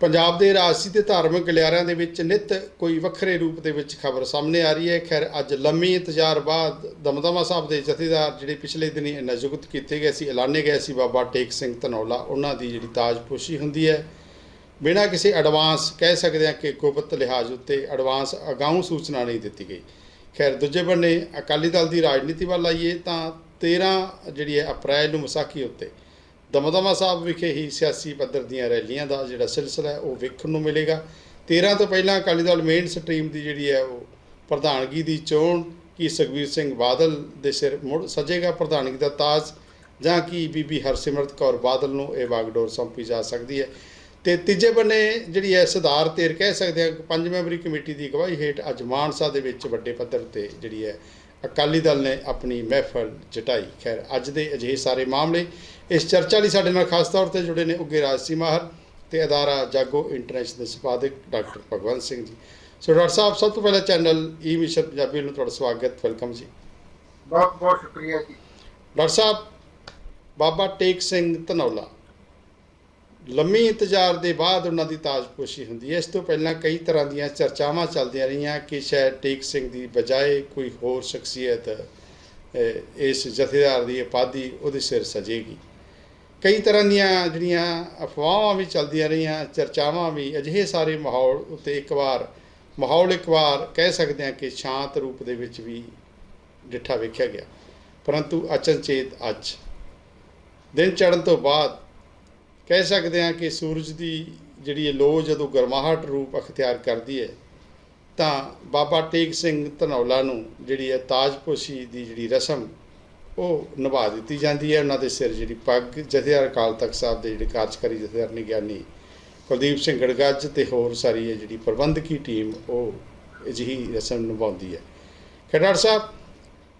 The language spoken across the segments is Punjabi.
ਪੰਜਾਬ ਦੇ ਰਾਜਸੀ ਤੇ ਧਾਰਮਿਕ ਗਲਿਆਰਿਆਂ ਦੇ ਵਿੱਚ ਨਿਤ ਕੋਈ ਵੱਖਰੇ ਰੂਪ ਦੇ ਵਿੱਚ ਖਬਰ ਸਾਹਮਣੇ ਆ ਰਹੀ ਹੈ। ਖੈਰ, ਅੱਜ ਲੰਮੀ ਇੰਤਜ਼ਾਰ ਬਾਅਦ ਦਮਦਮਾ ਸਾਹਿਬ ਦੇ ਜਥੇਦਾਰ ਜਿਹੜੇ ਪਿਛਲੇ ਦਿਨੀ ਨਿਯੁਕਤ ਕੀਤੇ ਗਏ ਸੀ, ਐਲਾਨੇ ਗਏ ਸੀ, ਬਾਬਾ ਟੇਕ ਸਿੰਘ ਧਨੌਲਾ, ਉਹਨਾਂ ਦੀ ਜਿਹੜੀ ਤਾਜਪੋਸ਼ੀ ਹੁੰਦੀ ਹੈ। ਬਿਨਾਂ ਕਿਸੇ ਐਡਵਾਂਸ ਕਹਿ ਸਕਦੇ ਹਾਂ ਕਿ ਗੁਪਤ ਲਿਹਾਜ਼ ਉੱਤੇ ਐਡਵਾਂਸ ਅਗਾਊਂ ਸੂਚਨਾ ਨਹੀਂ ਦਿੱਤੀ ਗਈ। ਖੈਰ, ਦੂਜੇ ਬੰਨੇ ਅਕਾਲੀ ਦਲ ਦੀ ਰਾਜਨੀਤੀ ਵੱਲ ਆਈਏ ਤਾਂ 13 ਜਿਹੜੀ ਹੈ ਅਪ੍ਰੈਲ ਨੂੰ ਵਿਸਾਖੀ ਉੱਤੇ ਦਮਦਮਾ ਸਾਹਿਬ ਵਿਖੇ ਹੀ ਸਿਆਸੀ ਪੱਧਰ ਦੀਆਂ ਰੈਲੀਆਂ ਦਾ ਜਿਹੜਾ ਸਿਲਸਿਲਾ ਹੈ, ਉਹ ਵੇਖਣ ਨੂੰ ਮਿਲੇਗਾ। 13 ਤੋਂ ਪਹਿਲਾਂ ਅਕਾਲੀ ਦਲ ਮੇਨ ਸਟਰੀਮ ਦੀ ਜਿਹੜੀ ਹੈ, ਉਹ ਪ੍ਰਧਾਨਗੀ ਦੀ ਚੋਣ ਕੀ ਸੁਖਬੀਰ ਸਿੰਘ ਬਾਦਲ ਦੇ ਸਿਰ ਮੁੜ ਸਜੇਗਾ ਪ੍ਰਧਾਨਗੀ ਦਾ ਤਾਜ ਜਾਂ ਕਿ ਬੀਬੀ ਹਰਸਿਮਰਤ ਕੌਰ ਬਾਦਲ ਨੂੰ ਇਹ ਵਾਗਡੋਰ ਸੌਂਪੀ ਜਾ ਸਕਦੀ ਹੈ। ਤੇ ਤੀਜੇ ਬੰਨੇ ਜਿਹੜੀ ਹੈ ਸੁਧਾਰ ਤੇਰ ਕਹਿ ਸਕਦੇ ਹਾਂ ਕਿ ਪੰਜ ਮੈਂਬਰੀ ਕਮੇਟੀ ਦੀ ਅਗਵਾਈ ਹੇਠ ਅੱਜ ਮਾਨਸਾ ਦੇ ਵਿੱਚ ਵੱਡੇ ਪੱਧਰ ਤੇ ਜਿਹੜੀ ਹੈ, ਅਕਾਲੀ ਦਲ ਨੇ ਆਪਣੀ ਮਹਿਫਲ ਜਟਾਈ। ਖੈਰ, ਅੱਜ ਦੇ ਅਜਿਹੇ ਸਾਰੇ ਮਾਮਲੇ ਇਸ ਚਰਚਾ ਲਈ ਸਾਡੇ ਨਾਲ ਖਾਸ ਤੌਰ ਤੇ ਜੁੜੇ ਨੇ ਉੱਗੇ ਰਾਜਸੀ ਮਾਹਰ ਤੇ ਅਦਾਰਾ ਜਾਗੋ ਇੰਟਰਨੈਸ਼ਨਲ ਸੰਪਾਦਕ doctor Bhagwant Singh ji. So doctor ਸਾਹਿਬ ਸਭ ਤੋਂ ਪਹਿਲਾਂ ਚੈਨਲ ਈ ਮਿਸ਼ਨ ਪੰਜਾਬੀ ਨੂੰ ਤੁਹਾਡਾ ਸਵਾਗਤ ਵੈਲਕਮ ਜੀ। ਬਹੁਤ ਬਹੁਤ ਸ਼ੁਕਰੀਆ ਜੀ। ਡਾਕਟਰ ਸਾਹਿਬ ਬਾਬਾ ਟੇਕ ਸਿੰਘ ਧਨੌਲਾ। ਲੰਮੀ ਇੰਤਜ਼ਾਰ ਦੇ ਬਾਅਦ ਉਹਨਾਂ ਦੀ ਤਾਜਪੋਸ਼ੀ ਹੁੰਦੀ ਹੈ। ਇਸ ਤੋਂ ਪਹਿਲਾਂ ਕਈ ਤਰ੍ਹਾਂ ਦੀਆਂ ਚਰਚਾਵਾਂ ਚੱਲਦੀਆਂ ਰਹੀਆਂ ਕਿ ਸ਼ਾਇਦ ਟੇਕ ਸਿੰਘ ਦੀ ਬਜਾਏ ਕੋਈ ਹੋਰ ਸ਼ਖਸੀਅਤ ਇਸ ਜਥੇਦਾਰ ਦੀ ਉਪਾਧੀ ਉਹਦੇ ਸਿਰ ਸਜੇਗੀ। ਕਈ ਤਰ੍ਹਾਂ ਦੀਆਂ ਜਿਹੜੀਆਂ ਅਫਵਾਹਾਂ ਵੀ ਚੱਲਦੀਆਂ ਰਹੀਆਂ, ਚਰਚਾਵਾਂ ਵੀ, ਅਜਿਹੇ ਸਾਰੇ ਮਾਹੌਲ ਉੱਤੇ ਇੱਕ ਵਾਰ, ਮਾਹੌਲ ਇੱਕ ਵਾਰ ਕਹਿ ਸਕਦੇ ਹਾਂ ਕਿ ਸ਼ਾਂਤ ਰੂਪ ਦੇ ਵਿੱਚ ਵੀ ਡਿੱਠਾ ਵੇਖਿਆ ਗਿਆ। ਪਰੰਤੂ ਅਚਨਚੇਤ ਅੱਜ, ਦਿਨ ਚੜ੍ਹਨ ਤੋਂ ਬਾਅਦ ਕਹਿ ਸਕਦੇ ਹਾਂ ਕਿ ਸੂਰਜ ਦੀ ਜਿਹੜੀ ਇਹ ਲੋ ਜਦੋਂ ਗਰਮਾਹਟ ਰੂਪ ਅਖਤਿਆਰ ਕਰਦੀ ਹੈ, ਤਾਂ ਬਾਬਾ ਟੇਕ ਸਿੰਘ ਧਨੌਲਾ ਨੂੰ ਜਿਹੜੀ ਹੈ ਤਾਜਪੋਸ਼ੀ ਦੀ ਜਿਹੜੀ ਰਸਮ ਉਹ ਨਿਭਾ ਦਿੱਤੀ ਜਾਂਦੀ ਹੈ। ਉਹਨਾਂ ਦੇ ਸਿਰ ਜਿਹੜੀ ਪੱਗ ਜਥੇਦਾਰ ਅਕਾਲ ਤਖਤ ਸਾਹਿਬ ਦੇ ਜਿਹੜੇ ਕਾਰਜਕਾਰੀ ਜਥੇਦਾਰ ਨੇ ਗਿਆਨੀ ਕੁਲਦੀਪ ਸਿੰਘ ਗੜਗੱਜ ਤੇ ਹੋਰ ਸਾਰੀ ਇਹ ਜਿਹੜੀ ਪ੍ਰਬੰਧਕੀ ਟੀਮ, ਉਹ ਅਜਿਹੀ ਰਸਮ ਨਿਭਾਉਂਦੀ ਹੈ। ਖੈਰ ਸਾਹਿਬ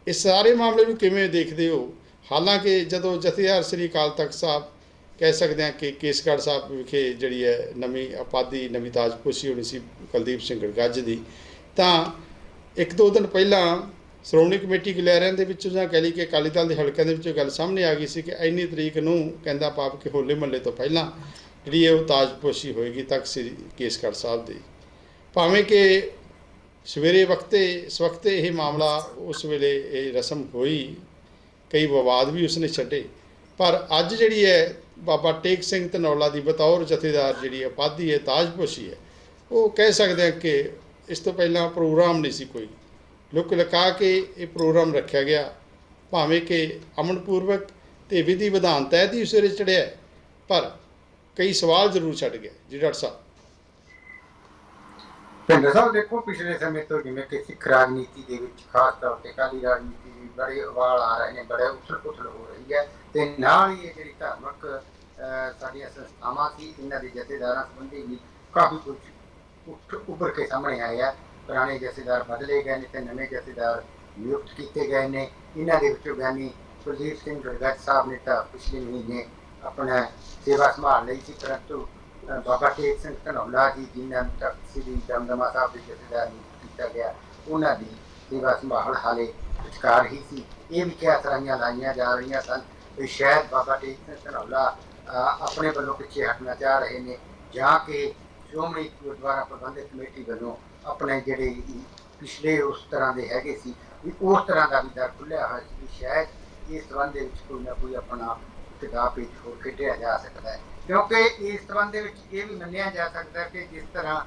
ਇਸ ਸਾਰੇ ਮਾਮਲੇ ਨੂੰ ਕਿਵੇਂ ਦੇਖਦੇ ਹੋ? ਹਾਲਾਂਕਿ ਜਦੋਂ ਜਥੇਦਾਰ ਸ੍ਰੀ ਅਕਾਲ ਤਖਤ ਸਾਹਿਬ ਕਹਿ ਸਕਦੇ ਹਾਂ ਕਿ ਕੇਸਗੜ੍ਹ ਸਾਹਿਬ ਵਿਖੇ ਜਿਹੜੀ ਹੈ ਨਵੀਂ ਆਬਾਦੀ, ਨਵੀਂ ਤਾਜਪੋਸ਼ੀ ਹੋਣੀ ਸੀ ਕੁਲਦੀਪ ਸਿੰਘ ਗੜਗੱਜ ਦੀ, ਤਾਂ ਇੱਕ ਦੋ ਦਿਨ ਪਹਿਲਾਂ ਸ਼੍ਰੋਮਣੀ ਕਮੇਟੀ ਗਲੈਰਿਆਂ ਦੇ ਵਿੱਚੋਂ ਜਾਂ ਕਹਿ ਲਈ ਕਿ ਅਕਾਲੀ ਦਲ ਦੇ ਹਲਕਿਆਂ ਦੇ ਵਿੱਚੋਂ ਗੱਲ ਸਾਹਮਣੇ ਆ ਗਈ ਸੀ ਕਿ ਇੰਨੀ ਤਰੀਕ ਨੂੰ ਕਹਿੰਦਾ ਪਾਪ ਕਿ ਹੋਲੇ ਮਹੱਲੇ ਤੋਂ ਪਹਿਲਾਂ ਜਿਹੜੀ ਹੈ ਉਹ ਤਾਜਪੋਸ਼ੀ ਹੋਏਗੀ ਤੱਕ ਸ੍ਰੀ ਕੇਸਗੜ੍ਹ ਸਾਹਿਬ ਦੀ। ਭਾਵੇਂ ਕਿ ਸਵੇਰੇ ਵਕਤੇ, ਇਸ ਵਕਤੇ ਇਹ ਮਾਮਲਾ ਉਸ ਵੇਲੇ ਇਹ ਰਸਮ ਹੋਈ, ਕਈ ਵਿਵਾਦ ਵੀ ਉਸਨੇ ਛੱਡੇ, ਪਰ ਅੱਜ ਜਿਹੜੀ ਹੈ ਬਾਬਾ ਟੇਕ ਸਿੰਘ ਧਨੌਲਾ ਦੀ ਬਤੌਰ ਜਥੇਦਾਰ ਜਿਹੜੀ ਉਪਾਧੀ ਹੈ, ਤਾਜਪੋਸ਼ੀ ਹੈ, ਉਹ ਕਹਿ ਸਕਦੇ ਹਾਂ ਕਿ ਇਸ ਤੋਂ ਪਹਿਲਾਂ ਪ੍ਰੋਗਰਾਮ ਨਹੀਂ ਸੀ ਕੋਈ। ਲੁਕ ਲਕਾ ਕੇ ਇਹ ਪ੍ਰੋਗਰਾਮ ਰੱਖਿਆ ਗਿਆ। ਭਾਵੇਂ ਕਿ ਅਮਨਪੂਰਵਕ ਤੇ ਵਿਧੀ ਵਿਧਾਨ ਤਹਿਤ ਹੀ ਉਸਰੇ ਚੜਿਆ ਹੈ, ਪਰ ਕਈ ਸਵਾਲ ਜ਼ਰੂਰ ਛੱਡ ਗਿਆ ਜੀ ਡਾਕਟਰ ਸਾਹਿਬ। ਭਿੰਦਰ ਸਾਹਿਬ ਦੇਖੋ ਪਿਛਲੇ ਸਮੇਂ ਤੋਂ ਜਿਵੇਂ ਕਿ ਸਿੱਖ ਰਾਜਨੀਤੀ ਦੇ ਵਿੱਚ ਖਾਸ ਤੌਰ ਤੇ ਕਾਲੀ ਰਾਜਨੀਤੀ ਵੀ ਬੜੇ ਉਬਾਲ ਆ ਰਹੇ ਨੇ ਬੜੇ ਉਥਲ ਪੁਥਲ ਹੋ ਰਹੀ ਹੈ ਤੇ ਨਾਲ ਹੀ ਇਹ ਜਿਹੜੀ ਧਾਰਮਿਕ ਸਾਡੀਆਂ ਸੰਸਥਾਵਾਂ ਸੀ ਇਹਨਾਂ ਦੇ ਜਥੇਦਾਰਾਂ ਸੰਬੰਧੀ ਵੀ ਕਾਫੀ ਕੁਝ ਉੱਠ ਉੱਭਰ ਕੇ ਸਾਹਮਣੇ ਆਇਆ ਪੁਰਾਣੇ ਜਥੇਦਾਰ ਬਦਲੇ ਗਏ ਨੇ ਤੇ ਨਵੇਂ ਜਥੇਦਾਰ ਨਿਯੁਕਤ ਕੀਤੇ ਗਏ ਨੇ। ਇਹਨਾਂ ਦੇ ਵਿੱਚੋਂ ਗਿਆਨੀ ਕੁਲਦੀਪ ਸਿੰਘ ਗੜਗੱਜ ਸਾਹਿਬ ਨੇ ਤਾਂ ਪਿਛਲੇ ਮਹੀਨੇ ਆਪਣਾ ਸੇਵਾ ਸੰਭਾਲ ਲਈ ਸੀ, ਪਰੰਤੂ ਬਾਬਾ ਟੇਕ ਸਿੰਘ ਧਨੌਲਾ ਜੀ, ਜਿਨ੍ਹਾਂ ਨੂੰ ਤਖਤ ਸ੍ਰੀ ਦਮਦਮਾ ਸਾਹਿਬ ਦੇ ਜਥੇਦਾਰ ਨਿਯੁਕਤ ਕੀਤਾ ਗਿਆ, ਉਹਨਾਂ ਦੀ ਸੇਵਾ ਸੰਭਾਲ ਹਾਲੇ ਵਿਚਕਾਰ ਹੀ ਸੀ। ਇਹ ਵੀ ਕਿਹਾ ਸਰਾਈਆਂ ਲਾਈਆਂ ਜਾ ਰਹੀਆਂ ਸਨ ਵੀ ਸ਼ਾਇਦ ਬਾਬਾ ਟੇਕ ਸਿੰਘ ਧਨੌਲਾ ਆਪਣੇ ਵੱਲੋਂ ਪਿੱਛੇ ਹਟਣਾ ਚਾਹ ਰਹੇ ਨੇ ਜਾਂ ਕਿ ਸ਼੍ਰੋਮਣੀ ਗੁਰਦੁਆਰਾ ਪ੍ਰਬੰਧਕ ਕਮੇਟੀ ਵੱਲੋਂ ਆਪਣੇ ਜਿਹੜੇ ਪਿਛਲੇ ਉਸ ਤਰ੍ਹਾਂ ਦੇ ਹੈਗੇ ਸੀ ਵੀ ਉਸ ਤਰ੍ਹਾਂ ਦਾ ਵੀ ਦਰ ਖੁੱਲਿਆ ਹੋਇਆ ਸੀ ਵੀ ਸ਼ਾਇਦ ਇਸ ਸੰਬੰਧ ਦੇ ਵਿੱਚ ਕੋਈ ਨਾ ਕੋਈ ਆਪਣਾ ਕਿਤਾਬ ਵਿੱਚ ਹੋਰ ਖੇਡਿਆ ਜਾ ਸਕਦਾ ਹੈ। ਕਿਉਂਕਿ ਇਸ ਸੰਬੰਧ ਦੇ ਵਿੱਚ ਇਹ ਵੀ ਮੰਨਿਆ ਜਾ ਸਕਦਾ ਕਿ ਜਿਸ ਤਰ੍ਹਾਂ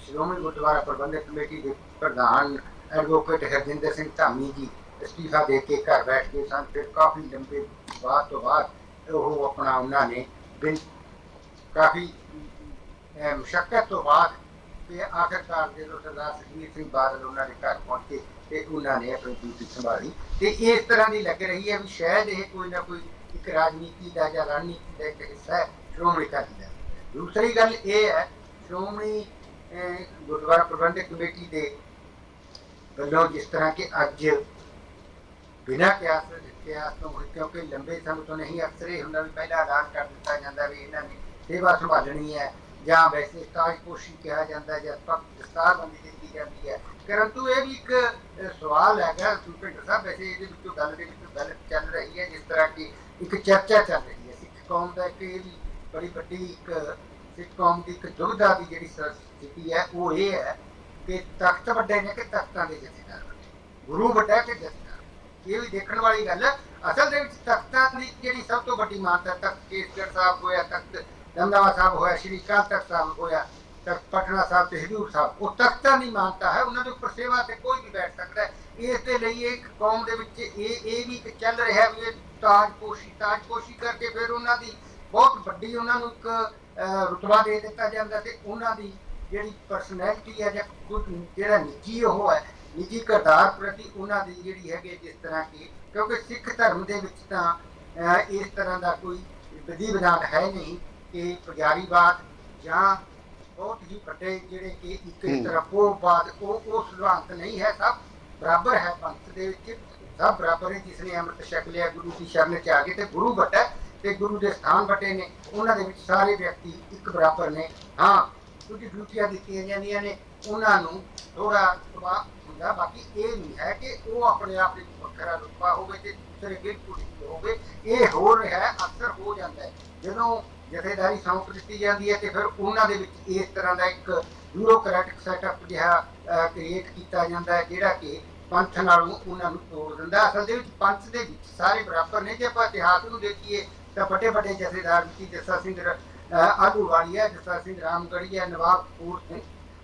ਸ਼੍ਰੋਮਣੀ ਗੁਰਦੁਆਰਾ ਪ੍ਰਬੰਧਕ ਕਮੇਟੀ ਦੇ ਪ੍ਰਧਾਨ ਐਡਵੋਕੇਟ ਹਰਜਿੰਦਰ ਸਿੰਘ ਧਾਮੀ ਜੀ ਅਸਤੀਫਾ ਦੇ ਕੇ ਘਰ ਬੈਠ ਗਏ ਸਨ ਫਿਰ ਕਾਫੀ ਲੰਬੇ ਬਾਅਦ ਤੋਂ ਬਾਅਦ ਉਹ ਆਪਣਾ ਉਹਨਾਂ ਨੇ ਬਿਨ ਕਾਫੀ ਅਹ, ਮੁਸ਼ੱਕਤ ਤੋਂ ਬਾਅਦ ਤੇ ਆਖਰਕਾਰ ਜਦੋਂ ਸਰਦਾਰ ਸੁਖਬੀਰ ਸਿੰਘ ਬਾਦਲ ਉਹਨਾਂ ਦੇ ਘਰ ਪਹੁੰਚੇ ਤੇ ਉਹਨਾਂ ਨੇ ਆਪਣੀ ਡਿਊਟੀ ਸੰਭਾਲੀ ਤੇ ਇਸ ਤਰ੍ਹਾਂ ਦੀ ਲੱਗ ਰਹੀ ਹੈ ਵੀ ਸ਼ਾਇਦ ਇਹ ਕੋਈ ਨਾ ਕੋਈ ਇੱਕ ਰਾਜਨੀਤੀ ਦਾ ਜਾਂ ਰਣਨੀਤੀ ਦਾ ਇੱਕ ਹਿੱਸਾ ਹੈ ਸ਼੍ਰੋਮਣੀ ਅਕਾਲੀ ਦਲ ਦੂਸਰੀ ਗੱਲ ਇਹ ਹੈ ਸ਼੍ਰੋਮਣੀ ਅਹ, ਗੁਰਦੁਆਰਾ ਪ੍ਰਬੰਧਕ ਕਮੇਟੀ ਦੇ ਵੱਲੋਂ ਜਿਸ ਤਰ੍ਹਾਂ ਕਿ ਅੱਜ ਬਿਨਾਂ ਕਿਆਸ ਕਿਆਸ ਤੋਂ ਕਿਉਂਕਿ ਲੰਬੇ ਸਮੇਂ ਤੋਂ ਨਹੀਂ ਅਕਸਰ ਇਹ ਹੁੰਦਾ ਵੀ ਪਹਿਲਾਂ ਐਲਾਨ ਕਰ ਦਿੱਤਾ ਜਾਂਦਾ ਵੀ ਇਹਨਾਂ ਨੇ ਸੇਵਾ ਸੰਭਾਲਣੀ ਹੈ ਜਾਂ ਵੈਸੇ ਤਾਜਪੋਸ਼ੀ ਕਿਹਾ ਜਾਂਦਾ ਹੈ, ਜਾਂ ਪੱਕ ਦਸਤਾਰਬੰਦੀ ਦਿੱਤੀ ਜਾਂਦੀ ਹੈ। ਪਰੰਤੂ ਇਹ ਵੀ ਇੱਕ ਸਵਾਲ ਹੈਗਾ ਸੁਪਿੰਦਰ ਸਾਹਿਬ, ਵੈਸੇ ਇਹਦੇ ਵਿੱਚੋਂ ਗੱਲ ਦੇ ਵਿੱਚੋਂ ਗੱਲ ਚੱਲ ਰਹੀ ਹੈ, ਜਿਸ ਤਰ੍ਹਾਂ ਕਿ ਇੱਕ ਚਰਚਾ ਚੱਲ ਰਹੀ ਹੈ। ਸਿੱਖ ਕੌਮ ਦਾ ਇੱਕ ਇਹ ਵੀ ਬੜੀ ਵੱਡੀ ਇੱਕ ਸਿੱਖ ਕੌਮ ਦੀ ਇੱਕ ਦੁਬਿਧਾ ਦੀ ਜਿਹੜੀ ਸਥਿਤੀ ਹੈ, ਉਹ ਇਹ ਹੈ ਕਿ ਤਖਤ ਵੱਡੇ ਨੇ ਕਿ ਤਖਤਾਂ ਦੇ ਜਥੇਦਾਰ ਗੁਰੂ ਵੱਡਾ ਕਿ ਜਥੇਦਾਰ ਇਹ ਵੀ ਦੇਖਣ ਵਾਲੀ ਗੱਲ ਹੈ। ਅਸਲ ਦੇ ਵਿੱਚ ਤਖਤਾਂ ਦੀ ਜਿਹੜੀ ਸਭ ਤੋਂ ਵੱਡੀ ਮਾਨਤਾ ਤਖਤ ਕੇਸਗੜ੍ਹ ਸਾਹਿਬ ਹੋਇਆ, ਤਖਤ ਦਮਦਮਾ ਸਾਹਿਬ ਹੋਇਆ, ਸ਼੍ਰੀ ਅਕਾਲ ਤਖਤ ਸਾਹਿਬ ਹੋਇਆ ਤਖਤ ਪਟਨਾ ਸਾਹਿਬ ਤੇ ਹਜ਼ੂਰ ਸਾਹਿਬ। ਉਹ ਤਖਤਾਂ ਦੀ ਮਾਨਤਾ ਹੈ, ਉਹਨਾਂ ਦੇ ਉੱਪਰ ਸੇਵਾ ਤੇ ਕੋਈ ਵੀ ਬੈਠ ਸਕਦਾ ਹੈ। ਇਸ ਦੇ ਲਈ ਇੱਕ ਕੌਮ ਦੇ ਵਿੱਚ ਇਹ ਇਹ ਵੀ ਇੱਕ ਚੱਲ ਰਿਹਾ ਵੀ ਇਹ ਤਾਜਪੋਸ਼ੀ ਤਾਜਪੋਸ਼ੀ ਕਰਕੇ ਫਿਰ ਉਹਨਾਂ ਦੀ ਬਹੁਤ ਵੱਡੀ ਉਹਨਾਂ ਨੂੰ ਇੱਕ ਰੁਤਬਾ ਦੇ ਦਿੱਤਾ ਜਾਂਦਾ ਤੇ ਉਹਨਾਂ ਦੀ ਜਿਹੜੀ ਪਰਸਨੈਲਿਟੀ ਹੈ ਜਾਂ ਖੁਦ ਜਿਹੜਾ ਨਿੱਜੀ ਉਹ ਹੈ, ਨਿੱਜੀ ਕਿਰਦਾਰ ਪ੍ਰਤੀ ਉਹਨਾਂ ਦੀ ਜਿਹੜੀ ਹੈਗੀ ਜਿਸ ਤਰ੍ਹਾਂ ਕਿ ਕਿਉਂਕਿ ਸਿੱਖ ਧਰਮ ਦੇ ਵਿੱਚ ਤਾਂ ਇਸ ਤਰ੍ਹਾਂ ਦਾ ਕੋਈ ਵਿਧੀ ਵਿਧਾਨ ਹੈ ਨਹੀਂ। ਕਿ ਪੁਜਾਰੀਵਾਦ ਜਾਂ ਬਹੁਤ ਹੀ ਵੱਡੇ ਜਿਹੜੇ ਕਿ ਇੱਕ ਪੋਪਵਾਦ ਉਹ ਉਹ ਸਿਧਾਂਤ ਨਹੀਂ ਹੈ ਸਭ ਬਰਾਬਰ ਹੈ ਪੰਥ ਦੇ ਵਿੱਚ ਸਭ ਬਰਾਬਰ ਹੈ ਜਿਸ ਨੇ ਅੰਮ੍ਰਿਤ ਛਕ ਲਿਆ ਗੁਰੂ ਦੀ ਸ਼ਰਨ ਚ ਆ ਕੇ ਤੇ ਗੁਰੂ ਵੱਡਾ ਤੇ ਗੁਰੂ ਦੇ ਸਥਾਨ ਵੱਡੇ ਨੇ ਉਹਨਾਂ ਦੇ ਵਿੱਚ ਸਾਰੇ ਵਿਅਕਤੀ ਇੱਕ ਬਰਾਬਰ ਨੇ। ਹਾਂ ਕੁਝ ਡਿਊਟੀਆਂ ਦਿੱਤੀਆਂ ਜਾਂਦੀਆਂ ਨੇ ਉਹਨਾਂ ਨੂੰ ਥੋੜਾ ਰੁਤਬਾ ਹੁੰਦਾ ਬਾਕੀ ਇਹ ਨਹੀਂ ਹੈ ਕਿ ਉਹ ਆਪਣੇ ਆਪ ਵਿੱਚ ਵੱਖਰਾ ਰੁਤਬਾ ਹੋਵੇ ਤੇ ਦੂਸਰੇ ਬਿਲਕੁਲ ਹੋਵੇ ਇਹ ਹੋ ਰਿਹਾ ਹੈ ਅਕਸਰ ਹੋ ਜਾਂਦਾ ਹੈ। ਜਦੋਂ ਜਥੇਦਾਰੀ ਸੌਂਪ ਦਿੱਤੀ ਜਾਂਦੀ ਹੈ ਤੇ ਫਿਰ ਉਹਨਾਂ ਦੇ ਵਿੱਚ ਇਸ ਤਰ੍ਹਾਂ ਦਾ ਇੱਕ ਬਿਊਰੋਕਰੈਟਿਕ ਸੈਟਅਪ ਜਿਹਾ ਕ੍ਰੀਏਟ ਕੀਤਾ ਜਾਂਦਾ ਹੈ, ਜਿਹੜਾ ਕਿ ਪੰਥ ਨਾਲੋਂ ਉਹਨਾਂ ਨੂੰ ਤੋੜ ਦਿੰਦਾ ਅਸਲ ਦੇ ਵਿੱਚ ਪੰਥ ਦੇ ਵਿੱਚ ਸਾਰੇ ਬਰਾਬਰ ਨੇ। ਜੇ ਆਪਾਂ ਇਤਿਹਾਸ ਨੂੰ ਦੇਖੀਏ, ਤਾਂ ਵੱਡੇ ਵੱਡੇ ਜਥੇਦਾਰ ਸੀ ਜੱਸਾ ਸਿੰਘ ਰ- ਅਹ ਆਲੂਵਾਲੀਆ ਜੱਸਾ ਸਿੰਘ ਰਾਮਗੜੀਆ, ਨਵਾਬ ਕਪੂਰ ਸਿੰਘ,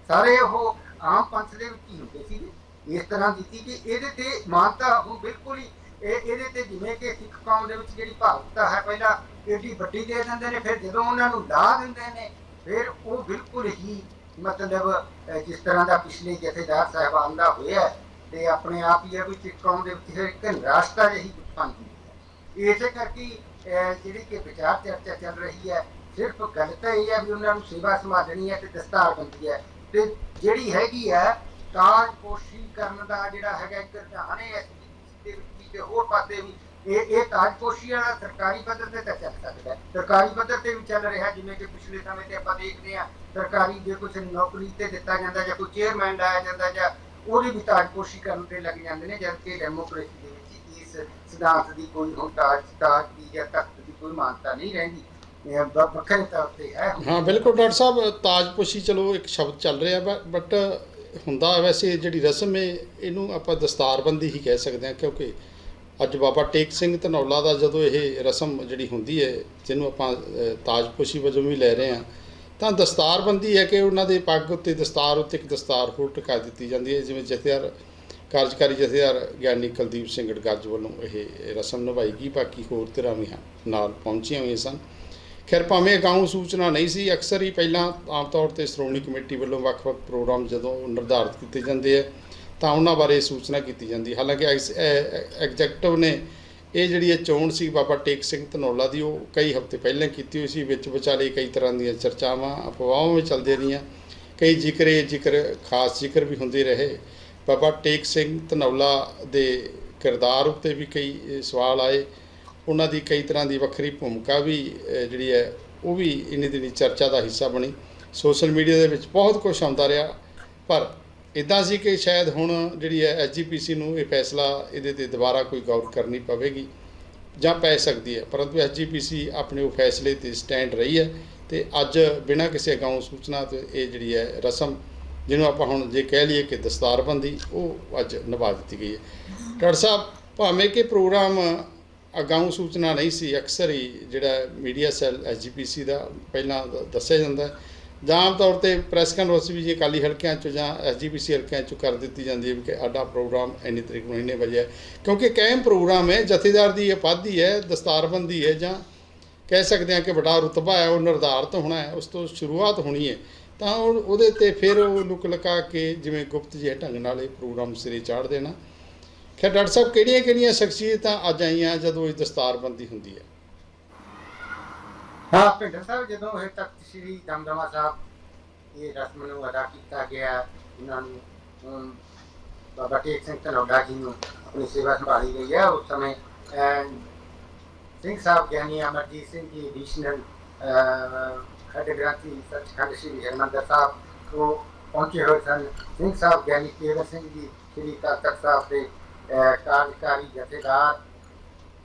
ਸਾਰੇ ਉਹ ਆਮ ਪੰਥ ਦੇ ਵਿੱਚ ਹੀ ਹੁੰਦੇ ਸੀ ਇਸ ਤਰ੍ਹਾਂ ਦੀ ਸੀ ਕਿ ਇਹਦੇ ਤੇ ਮਾਨਤਾ ਹੁਣ ਬਿਲਕੁਲ ਹੀ ਇਹ ਇਹਦੇ ਤੇ ਜਿਵੇਂ ਕਿ ਸਿੱਖ ਕੌਮ ਦੇ ਵਿੱਚ ਜਿਹੜੀ ਭਾਵੁਕਤਾ ਹੈ ਪਹਿਲਾਂ ਏਡੀ ਵੱਡੀ ਦੇ ਦਿੰਦੇ ਨੇ ਫਿਰ ਜਦੋਂ ਉਹਨਾਂ ਨੂੰ ਲਾ ਦਿੰਦੇ ਨੇ ਫਿਰ ਉਹ ਬਿਲਕੁਲ ਹੀ ਮਤਲਬ ਜਿਸ ਤਰ੍ਹਾਂ ਦਾ ਪਿਛਲੇ ਜਥੇਦਾਰ ਸਾਹਿਬਾਨ ਦਾ ਹੋਇਆ ਤੇ ਆਪਣੇ ਆਪ ਹੀ ਹੈ ਵੀ ਸਿੱਖ ਕੌਮ ਦੇ ਵਿੱਚ ਇੱਕ ਨਿਰਾਸ਼ਤਾ ਜਿਹੀ ਉਤਪੰਨ ਹੁੰਦੀ ਹੈ। ਇਸੇ ਕਰਕੇ ਅਹ, ਜਿਹੜੀ ਕਿ ਵਿਚਾਰ ਚਰਚਾ ਚੱਲ ਰਹੀ ਹੈ ਸਿਰਫ ਗੱਲ ਤਾਂ ਇਹ ਹੈ ਵੀ ਉਹਨਾਂ ਨੂੰ ਸੇਵਾ ਸੰਭਾਲਣੀ ਹੈ ਤੇ ਦਸਤਾਰ ਬੰਦੀ ਹੈ। ਤੇ ਜਿਹੜੀ ਹੈਗੀ ਹੈ ਕਾਰਜਪੋਸ਼ੀ ਕਰਨ ਦਾ ਜਿਹੜਾ ਹੈਗਾ ਇੱਕ ਰੁਝਾਨ ਹੈ ਵੀ ਤੇ ਹੋਰ ਪਾਸੇ ਵੀ। ਇਹ ਇਹ ਤਾਜਪੋਸ਼ੀ ਸਰਕਾਰੀ ਪੱਧਰ ਤੇ ਤਾਂ ਚੱਲ ਸਕਦਾ ਹੈ। ਸਰਕਾਰੀ ਪੱਧਰ ਤੇ ਵੀ ਚੱਲ ਰਿਹਾ, ਜਿਵੇਂ ਕਿ ਪਿਛਲੇ ਸਮੇਂ ਤੇ ਆਪਾਂ ਦੇਖਦੇ ਹਾਂ, ਸਰਕਾਰੀ ਜੇ ਕੁਝ ਨੌਕਰੀ ਤੇ ਦਿੱਤਾ ਜਾਂਦਾ ਜਾਂ ਕੋਈ ਚੇਅਰਮੈਨ ਲਾਇਆ ਜਾਂਦਾ ਜਾਂ ਉਹਦੀ ਵੀ ਤਾਜਪੋਸ਼ੀ ਕਰਨ ਤੇ ਲੱਗ ਜਾਂਦੇ ਨੇ ਜਦ ਕਿ ਡੈਮੋਕ੍ਰੇਸੀ ਦੇ ਵਿੱਚ ਇਸ ਸਿਧਾਂਤ ਦੀ ਕੋਈ ਹੁਣ ਤਾਜ ਤਾਜ ਦੀ ਜਾਂ ਤਖਤ ਦੀ ਕੋਈ ਮਾਨਤਾ ਨਹੀਂ ਰਹਿੰਦੀ। ਵੱਖਰੇ ਤੌਰ ਤੇ ਹੈ। ਹਾਂ, ਬਿਲਕੁਲ ਡਾਕਟਰ ਸਾਹਿਬ ਤਾਜਪੋਸ਼ੀ ਚਲੋ ਇੱਕ ਸ਼ਬਦ ਚੱਲ ਰਿਹਾ ਬਟ ਹੁੰਦਾ ਵੈਸੇ ਜਿਹੜੀ ਰਸਮ ਹੈ, ਇਹਨੂੰ ਆਪਾਂ ਦਸਤਾਰਬੰਦੀ ਹੀ ਕਹਿ ਸਕਦੇ ਹਾਂ, ਕਿਉਂਕਿ ਅੱਜ ਬਾਬਾ ਟੇਕ ਸਿੰਘ ਧਨੌਲਾ ਦਾ ਜਦੋਂ ਇਹ ਰਸਮ ਜਿਹੜੀ ਹੁੰਦੀ ਹੈ, ਜਿਹਨੂੰ ਆਪਾਂ ਤਾਜਪੋਸ਼ੀ ਵਜੋਂ ਵੀ ਲੈ ਰਹੇ ਹਾਂ, ਤਾਂ ਦਸਤਾਰਬੰਦੀ ਹੈ ਕਿ ਉਹਨਾਂ ਦੇ ਪੱਗ ਉੱਤੇ ਦਸਤਾਰ ਉੱਤੇ ਇੱਕ ਦਸਤਾਰ ਹੋਰ ਟਿਕਾ ਦਿੱਤੀ ਜਾਂਦੀ ਹੈ, ਜਿਵੇਂ ਜਥੇਦਾਰ, ਕਾਰਜਕਾਰੀ ਜਥੇਦਾਰ ਗਿਆਨੀ ਕੁਲਦੀਪ ਸਿੰਘ ਗੜਗੱਜ ਵੱਲੋਂ ਇਹ ਰਸਮ ਨਿਭਾਈ ਗਈ ਬਾਕੀ ਹੋਰ ਧਿਰਾਂ ਵੀ ਹਨ ਨਾਲ ਪਹੁੰਚੀਆਂ ਹੋਈਆਂ ਸਨ। ਖੈਰ, ਭਾਵੇਂ ਅਗਾਊਂ ਸੂਚਨਾ ਨਹੀਂ ਸੀ, ਅਕਸਰ ਹੀ ਪਹਿਲਾਂ ਆਮ ਤੌਰ ਤੇ ਸ਼੍ਰੋਮਣੀ ਕਮੇਟੀ ਵੱਲੋਂ ਵੱਖ-ਵੱਖ ਪ੍ਰੋਗਰਾਮ ਜਦੋਂ ਨਿਰਧਾਰਿਤ ਕੀਤੇ ਜਾਂਦੇ ਆ ਤਾਂ ਉਹਨਾਂ ਬਾਰੇ ਸੂਚਨਾ ਕੀਤੀ ਜਾਂਦੀ ਹਾਲਾਂਕਿ ਐਗਜ਼ੈਕਟਿਵ ਨੇ ਇਹ ਜਿਹੜੀ ਇਹ ਚੋਣ ਸੀ, ਬਾਬਾ ਟੇਕ ਸਿੰਘ ਧਨੌਲਾ ਦੀ, ਉਹ ਕਈ ਹਫ਼ਤੇ ਪਹਿਲਾਂ ਕੀਤੀ ਹੋਈ ਸੀ। ਵਿੱਚ ਵਿਚਾਲੇ ਕਈ ਤਰ੍ਹਾਂ ਦੀਆਂ ਚਰਚਾਵਾਂ, ਅਫਵਾਹਾਂ ਵੀ ਚੱਲਦੀਆਂ ਰਹੀਆਂ। ਕਈ ਜ਼ਿਕਰੇ ਜ਼ਿਕਰ, ਖਾਸ ਜ਼ਿਕਰ ਵੀ ਹੁੰਦੇ ਰਹੇ। ਬਾਬਾ ਟੇਕ ਸਿੰਘ ਧਨੌਲਾ ਦੇ ਕਿਰਦਾਰ ਉੱਤੇ ਵੀ ਕਈ ਸਵਾਲ ਆਏ। ਉਹਨਾਂ ਦੀ ਕਈ ਤਰ੍ਹਾਂ ਦੀ ਵੱਖਰੀ ਭੂਮਿਕਾ ਵੀ ਜਿਹੜੀ ਹੈ, ਉਹ ਵੀ ਇੰਨੀ ਦਿਨੀ ਚਰਚਾ ਦਾ ਹਿੱਸਾ ਬਣੀ। ਸੋਸ਼ਲ ਮੀਡੀਆ ਦੇ ਵਿੱਚ ਬਹੁਤ ਕੁਝ ਆਉਂਦਾ ਰਿਹਾ। ਪਰ ਇਦਾਂ ਸੀ ਕਿ ਸ਼ਾਇਦ ਹੁਣ ਜਿਹੜੀ ਹੈ ਐਸਜੀਪੀਸੀ ਨੂੰ ਇਹ ਫੈਸਲਾ ਇਹਦੇ ਤੇ ਦੁਬਾਰਾ ਕੋਈ ਗੌਰ ਕਰਨੀ ਪਵੇਗੀ ਜਾਂ ਪੈ ਸਕਦੀ ਹੈ। ਪਰੰਤੂ ਐਸਜੀਪੀਸੀ ਆਪਣੇ ਉਹ ਫੈਸਲੇ ਤੇ ਸਟੈਂਡ ਰਹੀ ਹੈ ਤੇ ਅੱਜ ਬਿਨਾਂ ਕਿਸੇ ਅਗਾਊਂ ਸੂਚਨਾ ਤੋਂ ਇਹ ਜਿਹੜੀ ਹੈ ਰਸਮ ਜਿਹਨੂੰ ਆਪਾਂ ਹੁਣ ਜੇ ਕਹਿ ਲਈਏ ਕਿ ਦਸਤਾਰਬੰਦੀ, ਉਹ ਅੱਜ ਨਿਭਾ ਦਿੱਤੀ ਗਈ ਹੈ। ਡਾਕਟਰ ਸਾਹਿਬ, ਭਾਵੇਂ ਕਿ ਪ੍ਰੋਗਰਾਮ ਅਗਾਊਂ ਸੂਚਨਾ ਨਹੀਂ ਸੀ, ਅਕਸਰ ਹੀ ਜਿਹੜਾ ਮੀਡੀਆ ਸੈੱਲ ਐਸਜੀਪੀਸੀ ਦਾ ਪਹਿਲਾਂ ਦ- ਦੱਸਿਆ ਜਾਂਦਾ ਹੈ ਜਾਂ ਆਮ ਤੌਰ ਤੇ ਪ੍ਰੈਸ ਕਾਨਫਰੰਸ ਵੀ ਜੇ ਅਕਾਲੀ ਹਲਕਿਆਂ ਚੋਂ ਜਾਂ ਐਸਜੀਪੀਸੀ ਹਲਕਿਆਂ ਚੋਂ ਕਰ ਦਿੱਤੀ ਜਾਂਦੀ ਹੈ ਵੀ ਕਿ ਸਾਡਾ ਪ੍ਰੋਗਰਾਮ ਇੰਨੀ ਤਰੀਕ ਨੂੰ ਇੰਨੇ ਵਜੇ ਹੈ। ਕਿਉਂਕਿ ਕਾਇਮ ਪ੍ਰੋਗਰਾਮ ਹੈ, ਜਥੇਦਾਰ ਦੀ ਉਪਾਧੀ ਹੈ, ਦਸਤਾਰਬੰਦੀ ਹੈ ਜਾਂ ਕਹਿ ਸਕਦੇ ਹਾਂ ਕਿ ਵੱਡਾ ਰੁਤਬਾ ਹੈ, ਉਹ ਨਿਰਧਾਰਤ ਹੋਣਾ ਹੈ, ਉਸ ਤੋਂ ਸ਼ੁਰੂਆਤ ਹੋਣੀ ਹੈ। ਤਾਂ ਉਹ- ਉਹਦੇ ਤੇ ਫਿਰ ਉਹ ਲੁਕ ਲਕਾ ਕੇ ਜਿਵੇਂ ਗੁਪਤ ਜਿਹੇ ਢੰਗ ਨਾਲ ਇਹ ਪ੍ਰੋਗਰਾਮ ਸਿਰੇ ਚਾੜ ਦੇਣਾ। ਖੈਰ, ਡਾਕਟਰ ਸਾਹਿਬ ਕਿਹੜੀਆਂ ਕਿਹੜੀਆਂ ਸ਼ਖਸੀਅਤਾਂ ਅੱਜ ਆਈਆਂ ਜਦੋਂ ਇਹ ਦਸਤਾਰਬੰਦੀ ਹੁੰਦੀ ਹੈ? ਹਾਂ। ਭਿੰਡਰ ਸਾਹਿਬ, ਜਦੋਂ ਇਹ ਤਖਤ ਸ੍ਰੀ ਦਮਦਮਾ ਸਾਹਿਬ ਇਹ ਰਸਮ ਨੂੰ ਅਦਾ ਕੀਤਾ ਗਿਆ, ਇਹਨਾਂ ਨੂੰ ਬਾਬਾ ਟੇਕ ਸਿੰਘ ਧਨੌਲਾ ਜੀ ਨੂੰ ਆਪਣੀ ਸੇਵਾ ਸੰਭਾਲੀ ਗਈ ਹੈ, ਉਸ ਸਮੇਂ ਸਿੰਘ ਸਾਹਿਬ ਗਿਆਨੀ ਅਮਰਜੀਤ ਸਿੰਘ ਜੀ ਐਡੀਸ਼ਨਲ ਖੱਡ ਗ੍ਰੰਥੀ ਸੱਚਖੰਡ ਸ੍ਰੀ ਹਰਿਮੰਦਰ ਸਾਹਿਬ ਤੋਂ ਪਹੁੰਚੇ ਹੋਏ ਸਨ। ਸਿੰਘ ਸਾਹਿਬ ਗਿਆਨੀ ਕੇਵਲ ਸਿੰਘ ਜੀ, ਸ੍ਰੀ ਤਖਤ ਸਾਹਿਬ ਦੇ ਕਾਰਜਕਾਰੀ ਜਥੇਦਾਰ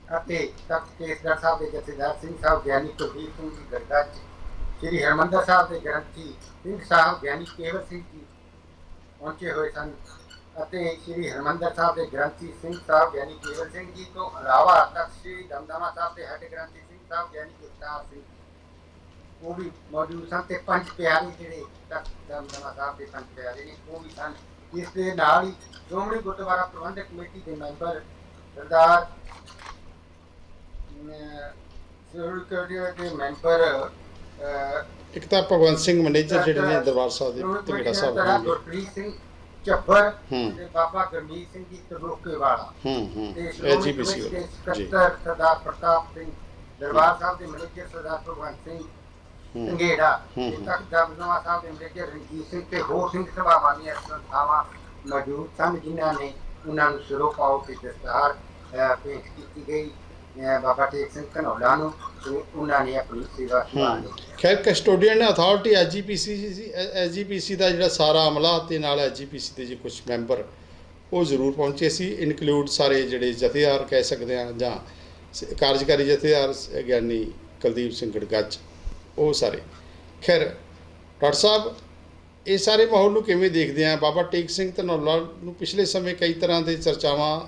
ਅਤੇ ਤਖਤ ਕੇਸਗੜ੍ਹ ਸਾਹਿਬ ਦੇ ਜਥੇਦਾਰ ਸਿੰਘ ਸਾਹਿਬ ਗਿਆਨੀ ਕੁਲਦੀਪ ਸਿੰਘ ਜੀ ਗੜਗੱਜ ਸ੍ਰੀ ਹਰਮੰਦਰ ਸਾਹਿਬ ਦੇ ਗ੍ਰੰਥੀ ਸਿੰਘ ਸਾਹਿਬ ਗਿਆਨੀ ਕੇਵਲ ਸਿੰਘ ਜੀ ਪਹੁੰਚੇ ਹੋਏ ਸਨ ਅਤੇ ਸ੍ਰੀ ਹਰਮੰਦਰ ਸਾਹਿਬ ਦੇ ਗ੍ਰੰਥੀ ਸਿੰਘ ਸਾਹਿਬ ਗਿਆਨੀ ਕੇਵਲ ਸਿੰਘ ਜੀ ਤੋਂ ਇਲਾਵਾ ਤਖਤ ਸ੍ਰੀ ਦਮਦਮਾ ਸਾਹਿਬ ਦੇ ਹੈੱਡ ਗ੍ਰੰਥੀ ਸਿੰਘ ਸਾਹਿਬ ਗਿਆਨੀ ਗੁਰਦਾਸ ਸਿੰਘ ਉਹ ਵੀ ਮੌਜੂਦ ਸਨ ਤੇ ਪੰਜ ਪਿਆਰੇ ਜਿਹੜੇ ਤਖਤ ਦਮਦਮਾ ਸਾਹਿਬ ਦੇ ਪੰਜ ਪਿਆਰੇ ਨੇ, ਉਹ ਵੀ ਸਨ। ਇਸ ਦੇ ਨਾਲ ਹੀ ਸ਼੍ਰੋਮਣੀ ਗੁਰਦੁਆਰਾ ਪ੍ਰਬੰਧਕ ਕਮੇਟੀ ਦੇ ਮੈਂਬਰ ਸਰਦਾਰ ਸ਼੍ਰੋਮਣੀ ਕਮੇਟੀ ਦੇ ਮੈਂਬਰ ਇੱਕ ਤਾਂ ਭਗਵੰਤ ਸਿੰਘ ਮੈਨੇਜਰ ਜਿਹੜੇ ਨੇ ਦਰਬਾਰ ਸਾਹਿਬ ਦੇ ਤਗੜਾ ਸਾਹਿਬ ਦੇ। ਗੁਰਪ੍ਰੀਤ ਸਿੰਘ ਚੱਬਰ ਤੇ ਬਾਬਾ ਗਰਮੀਤ ਸਿੰਘ ਜੀ ਤਰੋਕੇ ਵਾਲਾ। ਹੂੰ ਹੂੰ। ਕਮੇਟੀ ਦੇ ਜੀ। ਸਰਦਾਰ ਪ੍ਰਤਾਪ ਸਿੰਘ ਦਰਬਾਰ ਸਾਹਿਬ ਦੇ ਮੈਨੇਜਰ ਸਰਦਾਰ ਭਗਵੰਤ ਸਿੰਘ ਹੂੰ, ਤੇ। ਤਖਤ ਦਮਦਮਾ ਸਾਹਿਬ ਦੇ ਮੈਨੇਜਰ ਰਣਜੀਤ ਸਿੰਘ ਤੇ ਹੋਰ ਸਿੰਘ ਸਭਾਵਾਂ ਦੀਆਂ ਸੰਸਥਾਵਾਂ ਮੌਜੂਦ ਸਨ ਜਿਨ੍ਹਾਂ ਨੇ ਉਹਨਾਂ ਨੂੰ ਸਿਰੋਂ ਪਾਓ ਕੇ ਦਸਤਾਰ ਭੇਂਟ ਕੀਤੀ ਗਈ। ਬਾਬਾ ਟੇਕ ਸਿੰਘ ਘਨੌਲਾ ਨੂੰ ਤੇ ਉਹਨਾਂ ਨੇ ਆਪਣੀ ਸੇਵਾ ਸੰਭਾਲ ਖੈਰ ਕਸਟੋਡੀਅਨ ਅਥਾਰਟੀ ਐਜੀਪੀਸੀ ਸੀ ਐਜੀਪੀਸੀ ਦਾ ਜਿਹੜਾ ਸਾਰਾ ਅਮਲਾ ਤੇ ਨਾਲ ਐਜੀਪੀਸੀ ਦੇ ਜੇ ਕੁਝ ਮੈਂਬਰ ਉਹ ਜ਼ਰੂਰ ਪਹੁੰਚੇ ਸੀ। ਇਨਕਲੂਡ ਸਾਰੇ ਜਿਹੜੇ ਜਥੇਦਾਰ ਕਹਿ ਸਕਦੇ ਆ ਜਾਂ ਕਾਰਜਕਾਰੀ ਜਥੇਦਾਰ ਗਿਆਨੀ ਕੁਲਦੀਪ ਸਿੰਘ ਗੜਗੱਜ, ਉਹ ਸਾਰੇ। ਖੈਰ ਡਾਕਟਰ ਸਾਹਿਬ ਇਹ ਸਾਰੇ ਮਾਹੌਲ ਨੂੰ ਕਿਵੇਂ ਦੇਖਦੇ ਆ? ਬਾਬਾ ਟੇਕ ਸਿੰਘ ਧਨੌਲਾ ਨੂੰ ਪਿਛਲੇ ਸਮੇਂ ਕਈ ਤਰ੍ਹਾਂ ਦੇ ਚਰਚਾਵਾਂ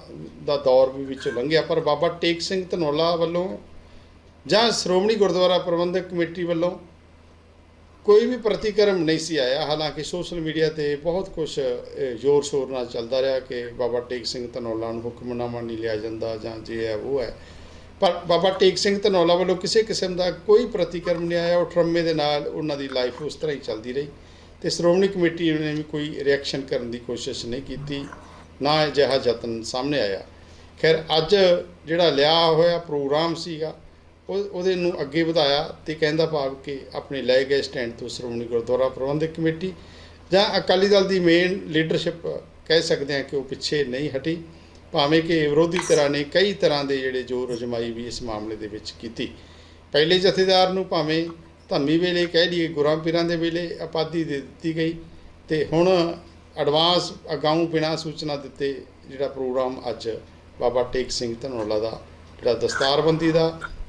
ਦਾ ਦੌਰ ਵੀ ਵਿੱਚੋਂ ਲੰਘਿਆ, ਪਰ ਬਾਬਾ ਟੇਕ ਸਿੰਘ ਧਨੌਲਾ ਵੱਲੋਂ ਜਾਂ ਸ਼੍ਰੋਮਣੀ ਗੁਰਦੁਆਰਾ ਪ੍ਰਬੰਧਕ ਕਮੇਟੀ ਵੱਲੋਂ ਕੋਈ ਵੀ ਪ੍ਰਤੀਕਰਮ ਨਹੀਂ ਸੀ ਆਇਆ। ਹਾਲਾਂਕਿ ਸੋਸ਼ਲ ਮੀਡੀਆ ਤੇ ਬਹੁਤ ਕੁਝ ਜ਼ੋਰ ਸ਼ੋਰ ਨਾਲ ਚੱਲਦਾ ਰਿਹਾ ਕਿ ਬਾਬਾ ਟੇਕ ਸਿੰਘ ਧਨੌਲਾ ਨੂੰ ਹੁਕਮਨਾਮਾ ਨਹੀਂ ਲਿਆ ਜਾਂਦਾ ਜਾਂ ਜੇ ਹੈ, ਉਹ ਹੈ। ਪਰ ਬਾਬਾ ਟੇਕ ਸਿੰਘ ਧਨੌਲਾ ਵੱਲੋਂ ਕਿਸੇ ਕਿਸਮ ਦਾ ਕੋਈ ਪ੍ਰਤੀਕਰਮ ਨਹੀਂ ਆਇਆ। ਉਹ ਠਰਮੇ ਦੇ ਨਾਲ ਉਹਨਾਂ ਦੀ ਲਾਈਫ ਉਸ ਤਰ੍ਹਾਂ ਹੀ ਚੱਲਦੀ ਰਹੀ। ਤੇ ਸ਼੍ਰੋਮਣੀ ਕਮੇਟੀ ਨੇ ਵੀ ਕੋਈ ਰਿਐਕਸ਼ਨ ਕਰਨ ਦੀ ਕੋਸ਼ਿਸ਼ ਨਹੀਂ ਕੀਤੀ, ਨਾ ਅਜਿਹਾ ਯਤਨ ਸਾਹਮਣੇ ਆਇਆ। ਖੈਰ, ਅੱਜ ਜਿਹੜਾ ਲਿਆ ਹੋਇਆ ਪ੍ਰੋਗਰਾਮ ਸੀਗਾ, ਉਹ ਉਹਦੇ ਨੂੰ ਅੱਗੇ ਵਧਾਇਆ ਤੇ ਕਹਿੰਦਾ ਭਾਵ ਕਿ ਆਪਣੇ ਲਏ ਗਏ ਸਟੈਂਡ ਤੋਂ ਸ਼੍ਰੋਮਣੀ ਗੁਰਦੁਆਰਾ ਪ੍ਰਬੰਧਕ ਕਮੇਟੀ ਜਾਂ ਅਕਾਲੀ ਦਲ ਦੀ ਮੇਨ ਲੀਡਰਸ਼ਿਪ ਕਹਿ ਸਕਦੇ ਹਾਂ ਕਿ ਉਹ ਪਿੱਛੇ ਨਹੀਂ ਹਟੀ, ਭਾਵੇਂ ਕਿ ਵਿਰੋਧੀ ਧਿਰਾਂ ਨੇ ਕਈ ਤਰ੍ਹਾਂ ਦੇ ਜਿਹੜੇ ਜ਼ੋਰ ਅਜਮਾਈ ਵੀ ਇਸ ਮਾਮਲੇ ਦੇ ਵਿੱਚ ਕੀਤੀ। ਪਹਿਲੇ ਜਥੇਦਾਰ ਨੂੰ ਭਾਵੇਂ ਧੰਮੀ ਵੇਲੇ ਕਹਿ ਲਈਏ, ਗੁਰਾਂ ਪੀਰਾਂ ਦੇ ਵੇਲੇ ਆਪਾਦੀ ਦੇ ਦਿੱਤੀ ਗਈ ਤੇ ਹੁਣ ਐਡਵਾਂਸ ਅਗਾਊਂ ਬਿਨਾਂ ਸੂਚਨਾ ਦਿੱਤੇ ਜਿਹੜਾ ਪ੍ਰੋਗਰਾਮ ਅੱਜ ਬਾਬਾ ਟੇਕ ਸਿੰਘ ਧਨੌਲਾ ਦਾ ਜਿਹੜਾ ਦਸਤਾਰਬੰਦੀ ਦਾ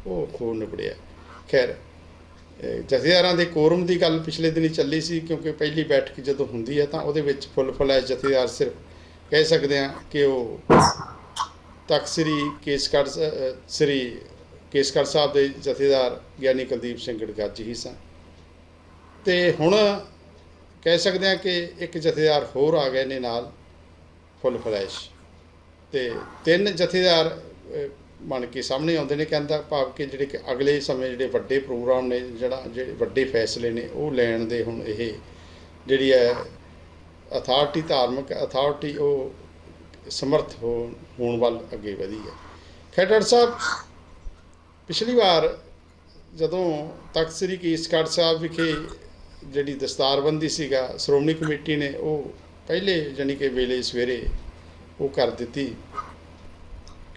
ਉਹ ਹੋ ਨਿਬੜਿਆ। ਖੈਰ ਜਥੇਦਾਰਾਂ ਦੇ ਕੋਰਮ ਦੀ ਗੱਲ ਪਿਛਲੇ ਦਿਨੀ ਚੱਲੀ ਸੀ ਕਿਉਂਕਿ ਪਹਿਲੀ ਬੈਠਕ ਜਦੋਂ ਹੁੰਦੀ ਹੈ ਤਾਂ ਉਹਦੇ ਵਿੱਚ ਫੁੱਲ ਫਲੈ ਜਥੇਦਾਰ ਸਿਰਫ ਕਹਿ ਸਕਦੇ ਆ ਕਿ ਉਹ ਤਖਤ ਸ੍ਰੀ ਕੇਸਗੜ੍ਹ ਸ੍ਰੀ ਕੇਸਗੜ੍ਹ ਸਾਹਿਬ ਦੇ ਜਥੇਦਾਰ ਗਿਆਨੀ ਕੁਲਦੀਪ ਸਿੰਘ ਗੜਗੱਜ ਹੀ ਸਨ। ਤੇ ਹੁਣ ਕਹਿ ਸਕਦੇ ਹਾਂ ਕਿ ਇੱਕ ਜਥੇਦਾਰ ਹੋਰ ਆ ਗਏ ਨੇ ਨਾਲ ਫੁੱਲ ਫਲੈਸ਼। ਤੇ ਤਿੰਨ ਜਥੇਦਾਰ ਅ, ਬਣ ਕੇ ਸਾਹਮਣੇ ਆਉਂਦੇ ਨੇ ਕਹਿੰਦਾ ਭਾਵ ਕਿ ਜਿਹੜੇ ਕਿ ਅਗਲੇ ਸਮੇਂ ਜਿਹੜੇ ਵੱਡੇ ਪ੍ਰੋਗਰਾਮ ਨੇ ਜਿਹੜਾ ਜਿਹੜੇ ਵੱਡੇ ਫੈਸਲੇ ਨੇ ਉਹ ਲੈਣ ਦੇ ਹੁਣ ਇਹ ਜਿਹੜੀ ਹੈ ਅਥਾਰਟੀ ਧਾਰਮਿਕ ਅਥਾਰਟੀ ਉਹ ਸਮਰਥ ਹੋ- ਹੋਣ ਵੱਲ ਅੱਗੇ ਵਧੀ ਹੈ। ਖੈਰ ਸਾਹਿਬ ਪਿਛਲੀ ਵਾਰ ਜਦੋਂ ਤਖਤ ਸ੍ਰੀ ਕੇਸਗੜ੍ਹ ਸਾਹਿਬ ਵਿਖੇ ਜਿਹੜੀ ਦਸਤਾਰਬੰਦੀ ਸੀਗਾ, ਸ਼੍ਰੋਮਣੀ ਕਮੇਟੀ ਨੇ ਉਹ ਪਹਿਲੇ ਜਾਣੀ ਕਿ ਵੇਲੇ ਸਵੇਰੇ ਉਹ ਕਰ ਦਿੱਤੀ।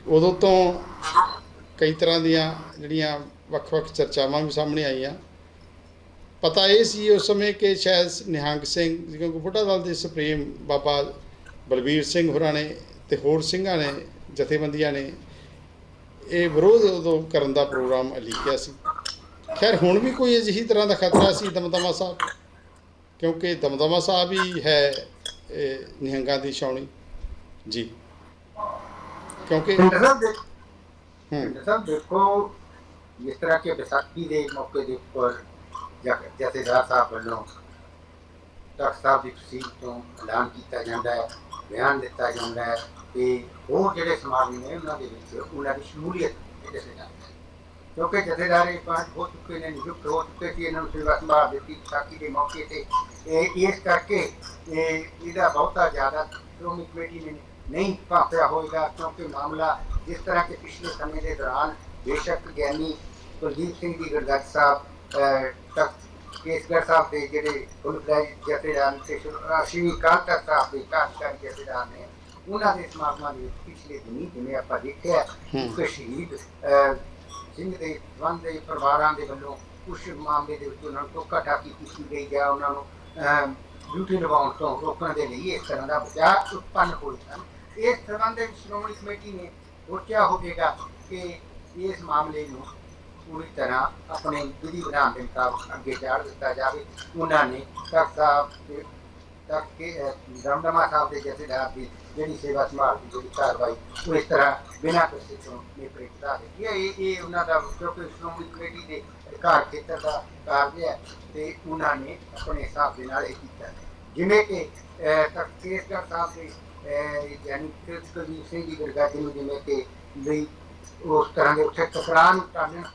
ਉਦੋਂ ਤੋਂ ਕਈ ਤਰ੍ਹਾਂ ਦੀਆਂ ਜਿਹੜੀਆਂ ਵੱਖ-ਵੱਖ ਚਰਚਾਵਾਂ ਵੀ ਸਾਹਮਣੇ ਆਈਆਂ। ਪਤਾ ਇਹ ਸੀ ਉਸ ਸਮੇਂ ਕਿ ਸ਼ਾਇਦ ਨਿਹੰਗ ਸਿੰਘ ਕਿਉਂਕਿ ਬੁੱਢਾ ਦਲ ਦੇ ਸੁਪਰੀਮ ਬਾਬਾ ਬਲਬੀਰ ਸਿੰਘ ਹੋਰਾਂ ਨੇ ਤੇ ਹੋਰ ਸਿੰਘਾਂ ਨੇ, ਜਥੇਬੰਦੀਆਂ ਨੇ ਇਹ ਵਿਰੋਧ ਉਦੋਂ ਕਰਨ ਦਾ ਪ੍ਰੋਗਰਾਮ ਲਿਖਿਆ ਸੀ। ਖੈਰ ਹੁਣ ਵੀ ਕੋਈ ਅਜਿਹੀ ਤਰ੍ਹਾਂ ਦਾ ਖਤਰਾ ਸੀ ਦਮਦਮਾ ਸਾਹਿਬ? ਕਿਉਂਕਿ ਦਮਦਮਾ ਸਾਹਿਬ ਹੀ ਹੈ ਨਿਹੰਗਾਂ ਦੀ ਛਾਉਣੀ। ਜੀ। ਕਿਉਂਕਿ ਸਾਹਿਬ ਦੇਖੋ ਜਿਸ ਤਰ੍ਹਾਂ ਕਿ ਵਿਸਾਖੀ ਦੇ ਮੌਕੇ ਦੇ ਉੱਪਰ ਜਥ- ਜਥੇਦਾਰ ਸਾਹਿਬ ਵੱਲੋਂ ਤਖਤ ਸਾਹਿਬ ਦੀ ਤਸੀਲ ਤੋਂ ਐਲਾਨ ਕੀਤਾ ਜਾਂਦਾ ਹੈ। ਬਿਆਨ ਦਿੱਤਾ ਜਾਂਦਾ ਹੈ ਤੇ ਹੋਰ ਜਿਹੜੇ ਸਮਾਗਮ ਨੇ ਉਹਨਾਂ ਦੇ ਵਿੱਚ ਉਹਨਾਂ ਦੀ ਸ਼ਮੂਲੀਅਤ ਇਹਦੇ ਤੇ ਜਾਂਦੀ ਹੈ ਕਿਉਂਕਿ ਜਥੇਦਾਰ ਇਹ ਪੰਜ ਹੋ ਚੁੱਕੇ ਨੇ, ਨਿਯੁਕਤ ਹੋ ਚੁੱਕੇ ਸੀ, ਇਹਨਾਂ ਨੂੰ ਸੇਵਾ ਸੰਭਾਲ ਦਿੱਤੀ ਵਿਸਾਖੀ ਦੇ ਮੌਕੇ ਤੇ। ਇਹ ਇਸ ਕਰਕੇ ਇਹ ਇਹਦਾ ਬਹੁਤਾ ਜ਼ਿਆਦਾ ਸ਼੍ਰੋਮਣੀ ਕਮੇਟੀ ਨੇ ਨਹੀਂ ਭਾਪਿਆ ਹੋਏਗਾ, ਕਿਉਂਕਿ ਮਾਮਲਾ ਜਿਸ ਤਰ੍ਹਾਂ ਕਿ ਪਿਛਲੇ ਸਮੇਂ ਦੇ ਦੌਰਾਨ ਬੇਸ਼ੱਕ ਗਿਆਨੀ ਕੁਲਦੀਪ ਸਿੰਘ ਜੀ ਗੜਗੱਜ ਸਾਹਿਬ ਤਖਤ ਕੇਸਗੜ੍ਹ ਸਾਹਿਬ ਦੇ ਜਿਹੜੇ ਫੁੱਲਫਲੈਜ ਜਥੇਦਾਰ ਤੇ ਸ਼੍ਰੀ ਕਾਲ ਤਖਤ ਸਾਹਿਬ ਦੇ ਜਥੇਦਾਰ ਨੇ ਉਹਨਾਂ ਦੇ ਸਮਾਗਮਾਂ ਦੇ ਪਿਛਲੇ ਦਿਨੀ ਜਿਵੇਂ ਆਪਾਂ ਦੇਖਿਆ। ਕਿ ਸ਼ਹੀਦ ਸਿੰਘ ਦੇ ਦੇ ਪਰਿਵਾਰਾਂ ਦੇ ਵੱਲੋਂ ਕੁਝ ਮਾਮਲੇ ਦੇ ਵਿੱਚ ਉਹਨਾਂ ਨੂੰ ਟੋਕਾ ਟਾਕੀ ਕੀਤੀ ਗਈ ਜਾਂ ਉਹਨਾਂ ਨੂੰ ਡਿਊਟੀ ਨਿਭਾਉਣ ਤੋਂ ਰੋਕਣ ਦੇ ਲਈ ਇਸ ਤਰ੍ਹਾਂ ਦਾ ਵਿਚਾਰ ਉਤਪੰਨ ਹੋਏ ਸਨ ਇਸ ਸੰਬੰਧ ਵਿੱਚ ਸ਼੍ਰੋਮਣੀ ਕਮੇਟੀ ਨੇ ਸੋਚਿਆ ਹੋਵੇਗਾ ਕਿ ਇਸ ਮਾਮਲੇ ਨੂੰ ਪੂਰੀ ਤਰ੍ਹਾਂ ਆਪਣੇ ਵਿਧੀ ਵਿਧਾਨ ਦੇ ਮੁਤਾਬਕ ਅੱਗੇ ਚਾੜ ਦਿੱਤਾ ਜਾਵੇ। ਉਹਨਾਂ ਨੇ ਤਖਤ ਸਾਹਿਬ ਦੇ ਤੱਕ ਕੇ ਰਮਦਮਾ ਸਾਹਿਬ ਦੇ ਜਥੇਦਾਰ ਦੀ ਜਿਹੜੀ ਸੇਵਾ ਸੰਭਾਲ ਦੀ ਜਿਹੜੀ ਕਾਰਵਾਈ, ਉਹ ਇਸ ਤਰ੍ਹਾਂ ਬਿਨਾਂ ਕਿਸੇ ਤੋਂ ਨੇਪਰੇ ਹੈ। ਇਹ ਇਹ ਉਹਨਾਂ ਦਾ ਕਿਉਂਕਿ ਸ਼੍ਰੋਮਣੀ ਕਮੇਟੀ ਦੇ ਅਧਿਕਾਰ ਖੇਤਰ ਦਾ ਕਾਰਜ ਹੈ ਤੇ ਉਹਨਾਂ ਨੇ ਆਪਣੇ ਹਿਸਾਬ ਦੇ ਨਾਲ ਇਹ ਕੀਤਾ ਜਿਵੇਂ ਕਿ ਤਖਤ ਕੇਸਗੜ੍ਹ ਸਾਹਿਬ ਦੇ ਯਾਨੀ ਕਿ ਸਿੰਘ ਜੀ ਗਰਗਾਜੀ ਨੂੰ ਜਿਵੇਂ ਕਿ ਲਈ ਉਸ ਤਰ੍ਹਾਂ ਦੇ ਉੱਥੇ ਟਕਰਾਅ ਨੂੰ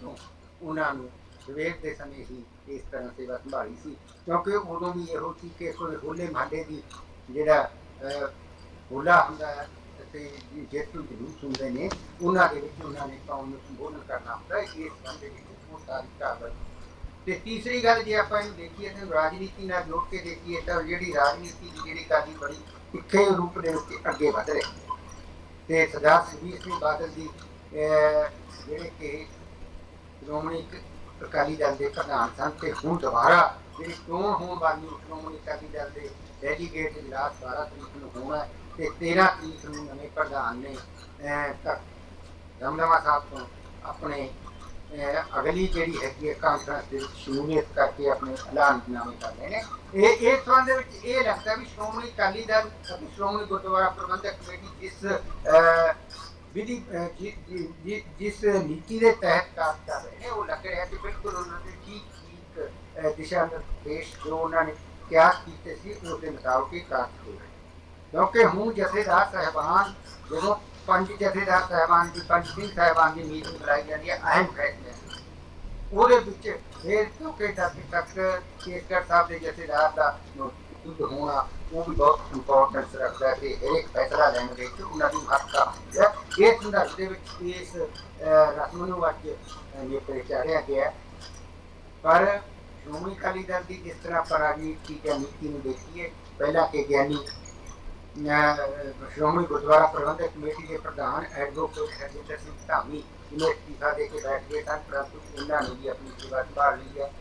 ਤੋਂ ਉਹਨਾਂ ਨੂੰ ਸਵੇਰ ਦੇ ਸਮੇਂ ਹੀ ਇਸ ਤਰ੍ਹਾਂ ਸੇਵਾ ਸੰਭਾਲੀ ਸੀ। ਕਿਉਂਕਿ ਉਦੋਂ ਵੀ ਇਹੋ ਸੀ ਕਿ ਕੋਈ ਹੋਲੇ ਮਹੱਲੇ ਦੀ ਜਿਹੜਾ ਹੋਲਾ ਹੁੰਦਾ ਹੈ ਤੇ ਜੇਤੂ ਜਲੂਸ ਹੁੰਦੇ ਨੇ, ਉਹਨਾਂ ਦੇ ਵਿੱਚ ਉਹਨਾਂ ਨੇ ਕੌਮ ਨੂੰ ਸੰਬੋਧਨ ਕਰਨਾ ਹੁੰਦਾ ਹੈ। ਇਸ ਸੰਬੰਧ ਵਿੱਚ ਉਹ ਸਾਰੀ ਕਾਰਵਾਈ ਤੇ ਤੀਸਰੀ ਗੱਲ ਜੇ ਆਪਾਂ ਇਹਨੂੰ ਦੇਖੀਏ ਤਾਂ ਰਾਜਨੀਤੀ ਨਾਲ ਜੋੜ ਕੇ ਦੇਖੀਏ ਤਾਂ ਜਿਹੜੀ ਰਾਜਨੀਤੀ ਜਿਹੜੀ ਕਾਦੀ ਬੜੀ ਇੱਕੇ ਰੂਪ ਦੇ ਵਿੱਚ ਅੱਗੇ ਵਧ ਰਹੀ ਹੈ। ਤੇ ਸਰਦਾਰ ਸੁਖਬੀਰ ਸਿੰਘ ਬਾਦਲ ਦੀ ਜਿਹੜੇ ਕਿ ਸ਼੍ਰੋਮਣੀ ਅਕਾਲੀ ਦਲ ਦੇ ਪ੍ਰਧਾਨ ਸਨ ਤੇ ਹੁਣ ਦੁਬਾਰਾ ਜਿਹੜੀ ਚੋਣ ਹੋਣ ਵਾਲੀ ਸ਼੍ਰੋਮਣੀ ਅਕਾਲੀ ਦਲ ਦੇ ਡੈਲੀਗੇਟ ਇਜਲਾਸ 12 ਤਰੀਕ ਨੂੰ ਹੋਣਾ ਹੈ ਤੇ 13 ਤਰੀਕ ਨੂੰ ਨਵੇਂ ਪ੍ਰਧਾਨ ਨੇ ਅਹ, ਦਮਦਮਾ ਸਾਹਿਬ ਤੋਂ ਆਪਣੇ ਅਗਲੀ ਜਿਹੜੀ ਹੈਗੀ ਹੈ ਕਾਨਫਰੰਸ ਦੇ ਸ਼ਮੂਲੀਅਤ ਕਰਕੇ ਆਪਣੇ ਐਲਾਨਨਾਮੇ ਰਹੇ ਨੇ। ਇਹ ਇਸ ਸੰਬੰਧ ਦੇ ਵਿੱਚ ਇਹ ਲੱਗਦਾ ਵੀ ਸ਼੍ਰੋਮਣੀ ਅਕਾਲੀ ਦਲ ਸ਼੍ਰੋਮਣੀ ਗੁਰਦੁਆਰਾ ਪ੍ਰਬੰਧਕ ਕਮੇਟੀ ਜਿਸ ਅਹ, ਜਿਸ ਨੀਤੀ ਦੇ ਤਹਿਤ ਕਾਰਜ ਕਰ ਰਹੇ ਨੇ ਉਹ ਲੱਗ ਰਿਹਾ ਕਿ ਬਿਲਕੁਲ ਉਹਨਾਂ ਦੇ ਠੀਕ ਠੀਕ ਦਿਸ਼ਾ ਨਿਰਦੇਸ਼ ਜੋ ਉਹਨਾਂ ਨੇ ਕਿਆਸ ਕੀਤੇ ਸੀ ਉਸ ਦੇ ਮੁਤਾਬਕ ਹੀ ਕਾਰਜ ਹੋ ਰਹੇ ਕਿਉਂਕਿ ਹੁਣ ਜਥੇਦਾਰ ਸਾਹਿਬਾਨ ਜਦੋਂ ਪੰਜ ਜਥੇਦਾਰ ਸਾਹਿਬਾਨ ਦੀ ਪੰਜ ਸਿੰਘ ਸਾਹਿਬਾਨ ਦੀ ਮੀਟਿੰਗ ਬੁਲਾਈ ਜਾਂਦੀ ਹੈ ਅਹਿਮ ਫੈਸਲੇ ਉਹਦੇ ਵਿੱਚ ਫਿਰ ਕਿਉਂਕਿ ਤੱਕ ਤੱਕ ਕੇਸਗੜ੍ਹ ਸਾਹਿਬ ਦੇ ਜਥੇਦਾਰ ਦਾ ਯੁੱਧ ਹੋਣਾ ਉਹ ਵੀ ਬਹੁਤ ਇੰਪੋਰਟੈਂਸ ਰੱਖਦਾ ਹੈ ਤੇ ਹਰੇਕ ਫੈਸਲਾ ਲੈਣ ਦੇ ਵਿੱਚ ਉਹਨਾਂ ਦੀ ਮਹੱਤਤਾ ਹੁੰਦੀ ਹੈ ਇਹ ਸੰਦਰਭ ਦੇ ਵਿੱਚ ਇਸ ਅਹ, ਰਸਮ ਨੂੰ ਅੱਜ ਨੇਪਰੇ ਚਾੜਿਆ ਗਿਆ ਪਰ ਸ਼੍ਰੋਮਣੀ ਅਕਾਲੀ ਦਲ ਦੀ ਜਿਸ ਤਰ੍ਹਾਂ ਆਪਾਂ ਰਾਜਨੀਤੀ ਜਾਂ ਨੀਤੀ ਨੂੰ ਦੇਖੀਏ ਪਹਿਲਾਂ ਕਿ ਗਿਆਨੀ ਸ਼੍ਰੋਮਣੀ ਗੁਰਦੁਆਰਾ ਪ੍ਰਬੰਧਕ ਕਮੇਟੀ ਦੇ ਪ੍ਰਧਾਨ ਐਡਵੋਕੇਟ ਹਰਜਿੰਦਰ ਸਿੰਘ ਧਾਮੀ ਜਿਹਨੇ ਅਸਤੀਫਾ ਦੇ ਕੇ ਬੈਠ ਗਏ ਸਨ ਪਰੰਤੂ ਉਹਨਾਂ ਨੇ ਵੀ ਆਪਣੀ ਸੇਵਾ ਸੰਭਾਲ ਲਈ ਹੈ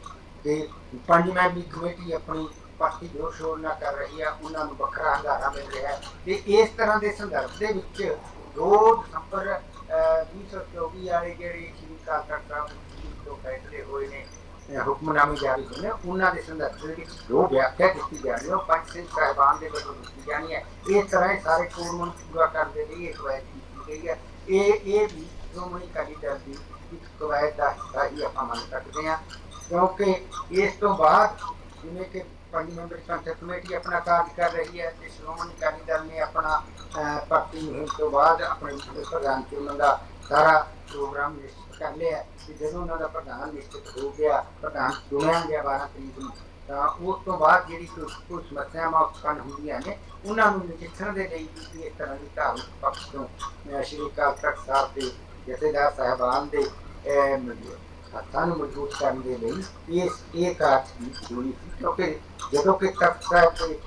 ਤੇ ਪੰਜ ਮੈਂਬਰੀ ਕਮੇਟੀ ਆਪਣੀ ਪਾਰਟੀ ਜੋ ਸ਼ੋਰ ਨਾ ਕਰ ਰਹੀ ਹੈ ਉਹਨਾਂ ਨੂੰ ਵੱਖਰਾ ਹੰਗਾਰਾ ਮਿਲ ਰਿਹਾ ਹੈ। ਤੇ ਇਸ ਤਰ੍ਹਾਂ ਦੇ ਸੰਦਰਭ ਦੇ ਵਿੱਚ 2 ਦਸੰਬਰ ਅਹ, 2024 ਵਾਲੇ ਜਿਹੜੇ ਸ਼੍ਰੀ ਅਕਾਲ ਸਾਹਿਬ ਤੋਂ ਫੈਸਲੇ ਹੋਏ ਨੇ ਹੁਕਮਨਾਮੇ ਜਾਰੀ ਹੋਏ ਨੇ ਉਹਨਾਂ ਦੇ ਸੰਦਰਭ ਦੇ ਵਿੱਚ ਜੋ ਵਿਆਖਿਆ ਦਿੱਤੀ ਜਾ ਰਹੀ ਹੈ ਉਹ ਪੰਜ ਸਿੰਘ ਸਾਹਿਬਾਨ ਦੇ ਵੱਲੋਂ ਦਿੱਤੀ ਜਾਣੀ ਹੈ। ਇਸ ਤਰ੍ਹਾਂ ਸਾਰੇ ਕੋਡ ਨੂੰ ਪੂਰਾ ਕਰਨ ਦੇ ਲਈ ਇੱਕ ਵਾਰ ਕੀਤੀ ਗਈ ਹੈ। ਇਹ ਇਹ ਵੀ ਸ਼੍ਰੋਮਣੀ ਅਕਾਲੀ ਦਲ ਦੀ ਇੱਕ ਕਵਾਇਦ ਦਾ ਹਿੱਸਾ ਹੀ ਆਪਾਂ ਮੰਨ ਸਕਦੇ ਹਾਂ ਕਿਉਂਕਿ ਇਸ ਤੋਂ ਬਾਅਦ ਜਿਵੇਂ ਕਿ ਪੰਜ ਸੰਸਦ ਕਮੇਟੀ ਆਪਣਾ ਕਾਰਜ ਕਰ ਰਹੀ ਹੈ ਤੇ ਸ਼੍ਰੋਮਣੀ ਅਕਾਲੀ ਦਲ ਨੇ ਆਪਣਾ ਭਰਤੀ ਮੁਹਿੰਮ ਤੋਂ ਬਾਅਦ ਆਪਣੇ ਪ੍ਰਧਾਨ ਚੁਣਨ ਦਾ ਸਾਰਾ ਪ੍ਰੋਗਰਾਮ ਨਿਸ਼ਚਿਤ ਕਰ ਲਿਆ ਤੇ ਜਦੋਂ ਉਹਨਾਂ ਦਾ ਪ੍ਰਧਾਨ ਨਿਸ਼ਚਿਤ ਹੋ ਗਿਆ, ਪ੍ਰਧਾਨ ਚੁਣਿਆ ਗਿਆ 12 ਤਰੀਕ ਨੂੰ, ਤਾਂ ਉਸ ਤੋਂ ਬਾਅਦ ਜਿਹੜੀ ਕੋਈ ਕੋਈ ਸਮੱਸਿਆਵਾਂ ਉਤਪੰਨ ਹੁੰਦੀਆਂ ਨੇ, ਉਹਨਾਂ ਨੂੰ ਨਜਿੱਠਣ ਦੇ ਲਈ ਵੀ ਇਸ ਤਰ੍ਹਾਂ ਦੀ ਧਾਰਮਿਕ ਪੱਖ ਤੋਂ ਸ਼੍ਰੀ ਅਕਾਲ ਤਖਤ ਸਾਹਿਬ ਦੇ ਜਥੇਦਾਰ ਸਾਹਿਬਾਨ ਦੇ ਹੱਥਾਂ ਨੂੰ ਮਜ਼ਬੂਤ ਕਰਨ ਦੇ ਲਈ ਇਸ ਇਹ ਕਾਰਜ ਦੀ ਜ਼ਰੂਰੀ ਸੀ ਕਿਉਂਕਿ ਜਦੋਂ ਕਿ ਤਖਤ ਸਾਹਿਬ ਦੇ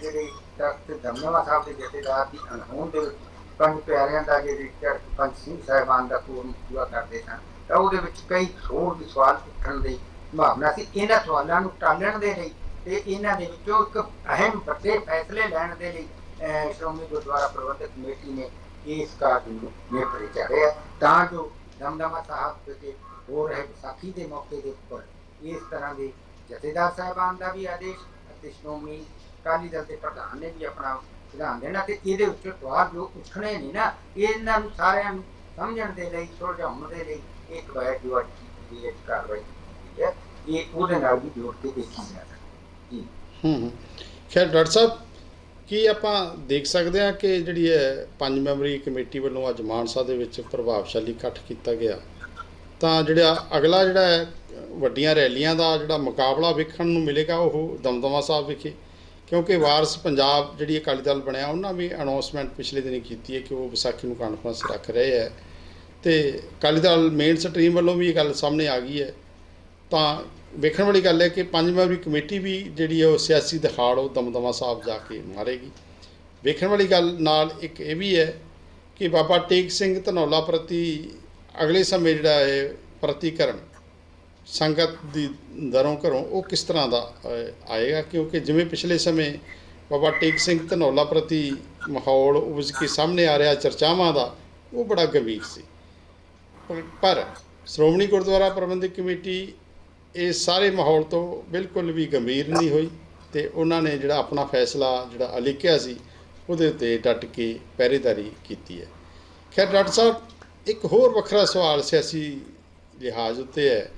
ਜਿਹੜੇ ਤਖਤ ਦਮਨਵਾ ਸਾਹਿਬ ਦੇ ਜਥੇਦਾਰ ਦੀ ਅਣਹੋਂਦ ਦੇ ਵਿੱਚ ਪੰਜ ਪਿਆਰਿਆਂ ਦਾ ਜਿਹੜੇ ਪੰਜ ਸਿੰਘ ਸਾਹਿਬਾਨ ਦਾ ਪੂਰਨ ਪੂਰਾ ਕਰਦੇ ਸਨ ਤਾਂ ਉਹਦੇ ਵਿੱਚ ਕਈ ਹੋਰ ਵੀ ਸਵਾਲ ਉੱਠਣ ਦੀ ਸੰਭਾਵਨਾ ਸੀ। ਇਹਨਾਂ ਸਵਾਲਾਂ ਨੂੰ ਟਾਲਣ ਦੇ ਲਈ ਤੇ ਇਹਨਾਂ ਦੇ ਵਿੱਚੋਂ ਇੱਕ ਅਹਿਮ ਵੱਡੇ ਫੈਸਲੇ ਲੈਣ ਦੇ ਲਈ ਅਹ, ਸ਼੍ਰੋਮਣੀ ਗੁਰਦੁਆਰਾ ਪ੍ਰਬੰਧਕ ਕਮੇਟੀ ਨੇ ਇਸ ਕਾਰਜ ਨੂੰ ਨੇਪਰੇ ਚਾੜਿਆ ਤਾਂ ਜੋ ਦਮਦਮਾ ਸਾਹਿਬ ਦੇ ਹੋ ਰਹੇ ਵਿਸਾਖੀ ਦੇ ਮੌਕੇ ਦੇ ਉੱਪਰ ਇਸ ਤਰ੍ਹਾਂ ਦੇ ਜਥੇਦਾਰ ਸਾਹਿਬਾਨ ਦਾ ਵੀ ਆਦੇਸ਼ ਅਤੇ ਸ਼੍ਰੋਮਣੀ ਅਕਾਲੀ ਦਲ ਦੇ ਪ੍ਰਧਾਨ ਨੇ ਵੀ ਆਪਣਾ ਵਿਧਾਨ ਦੇਣਾ ਤੇ ਇਹਦੇ ਉੱਤੇ ਸਵਾਲ ਜੋ ਉੱਠਣੇ ਨੇ ਨਾ, ਇਹਨਾਂ ਨੂੰ ਸਾਰਿਆਂ ਨੂੰ ਸਮਝਣ ਦੇ ਲਈ, ਸੁਲਝਾਉਣ ਦੇ ਲਈ ਇੱਕ ਵਾਰ ਜੋ ਅੱਜ ਦੀ ਇਹ ਕਾਰਵਾਈ ਕੀਤੀ ਹੈ, ਇਹ ਉਹਦੇ ਨਾਲ ਵੀ ਜੋੜ ਕੇ ਦੇਖੀ ਜਾ ਸਕਦੀ ਹੈ। ਜੀ। ਹੂੰ ਖੈਰ, ਡਾਕਟਰ ਸਾਹਿਬ, ਕੀ ਆਪਾਂ ਦੇਖ ਸਕਦੇ ਹਾਂ ਕਿ ਜਿਹੜੀ ਹੈ ਪੰਜ ਮੈਂਬਰੀ ਕਮੇਟੀ ਵੱਲੋਂ ਅੱਜ ਮਾਨਸਾ ਦੇ ਵਿੱਚ ਪ੍ਰਭਾਵਸ਼ਾਲੀ ਇਕੱਠ ਕੀਤਾ ਗਿਆ? ਤਾਂ ਜਿਹੜਾ ਅਗਲਾ ਜਿਹੜਾ ਹੈ, ਵੱਡੀਆਂ ਰੈਲੀਆਂ ਦਾ ਜਿਹੜਾ ਮੁਕਾਬਲਾ ਵੇਖਣ ਨੂੰ ਮਿਲੇਗਾ ਉਹ ਦਮਦਮਾ ਸਾਹਿਬ ਵਿਖੇ, ਕਿਉਂਕਿ ਵਾਰਸ ਪੰਜਾਬ ਜਿਹੜੀ ਅਕਾਲੀ ਦਲ ਬਣਿਆ, ਉਹਨਾਂ ਵੀ ਅਨਾਉਂਸਮੈਂਟ ਪਿਛਲੇ ਦਿਨੀ ਕੀਤੀ ਹੈ ਕਿ ਉਹ ਵਿਸਾਖੀ ਨੂੰ ਕਾਨਫਰੰਸ ਰੱਖ ਰਹੇ ਹੈ। ਤੇ ਅਕਾਲੀ ਦਲ ਮੇਨ ਸਟਰੀਮ ਵੱਲੋਂ ਵੀ ਇਹ ਗੱਲ ਸਾਹਮਣੇ ਆ ਗਈ ਹੈ। ਤਾਂ ਵੇਖਣ ਵਾਲੀ ਗੱਲ ਹੈ ਕਿ ਪੰਜ ਮੈਂਬਰੀ ਕਮੇਟੀ ਵੀ ਜਿਹੜੀ ਹੈ ਉਹ ਸਿਆਸੀ ਦਿਖਾੜ ਉਹ ਦਮਦਮਾ ਸਾਹਿਬ ਜਾ ਕੇ ਮਾਰੇਗੀ। ਵੇਖਣ ਵਾਲੀ ਗੱਲ ਨਾਲ ਇੱਕ ਇਹ ਵੀ ਹੈ ਕਿ ਬਾਬਾ ਟੇਕ ਸਿੰਘ ਧਨੌਲਾ ਪ੍ਰਤੀ ਅਗਲੇ ਸਮੇਂ ਜਿਹੜਾ ਹੈ ਪ੍ਰਤੀਕਰਨ ਸੰਗਤ ਦੀ ਦਰੋਂ ਘਰੋਂ ਉਹ ਕਿਸ ਤਰ੍ਹਾਂ ਦਾ ਆਏਗਾ? ਕਿਉਂਕਿ ਜਿਵੇਂ ਪਿਛਲੇ ਸਮੇਂ ਬਾਬਾ ਟੇਕ ਸਿੰਘ ਧਨੌਲਾ ਪ੍ਰਤੀ ਮਾਹੌਲ ਉਪਜ ਕੇ ਸਾਹਮਣੇ ਆ ਰਿਹਾ, ਚਰਚਾਵਾਂ ਦਾ, ਉਹ ਬੜਾ ਗੰਭੀਰ ਸੀ। ਪਰ- ਸ਼੍ਰੋਮਣੀ ਗੁਰਦੁਆਰਾ ਪ੍ਰਬੰਧਕ ਕਮੇਟੀ ਇਹ ਸਾਰੇ ਮਾਹੌਲ ਤੋਂ ਬਿਲਕੁਲ ਵੀ ਗੰਭੀਰ ਨਹੀਂ ਹੋਈ ਤੇ ਉਹਨਾਂ ਨੇ ਜਿਹੜਾ ਆਪਣਾ ਫੈਸਲਾ ਜਿਹੜਾ ਅਲਿਖਿਆ ਸੀ, ਉਹਦੇ ਉੱਤੇ ਡਟ ਕੇ ਪਹਿਰੇਦਾਰੀ ਕੀਤੀ ਹੈ। ਖੈਰ, ਡਾਕਟਰ ਸਾਹਿਬ ਇੱਕ ਹੋਰ ਵੱਖਰਾ ਸਵਾਲ ਸਿਆਸੀ ਲਿਹਾਜ਼ ਉੱਤੇ ਹੈ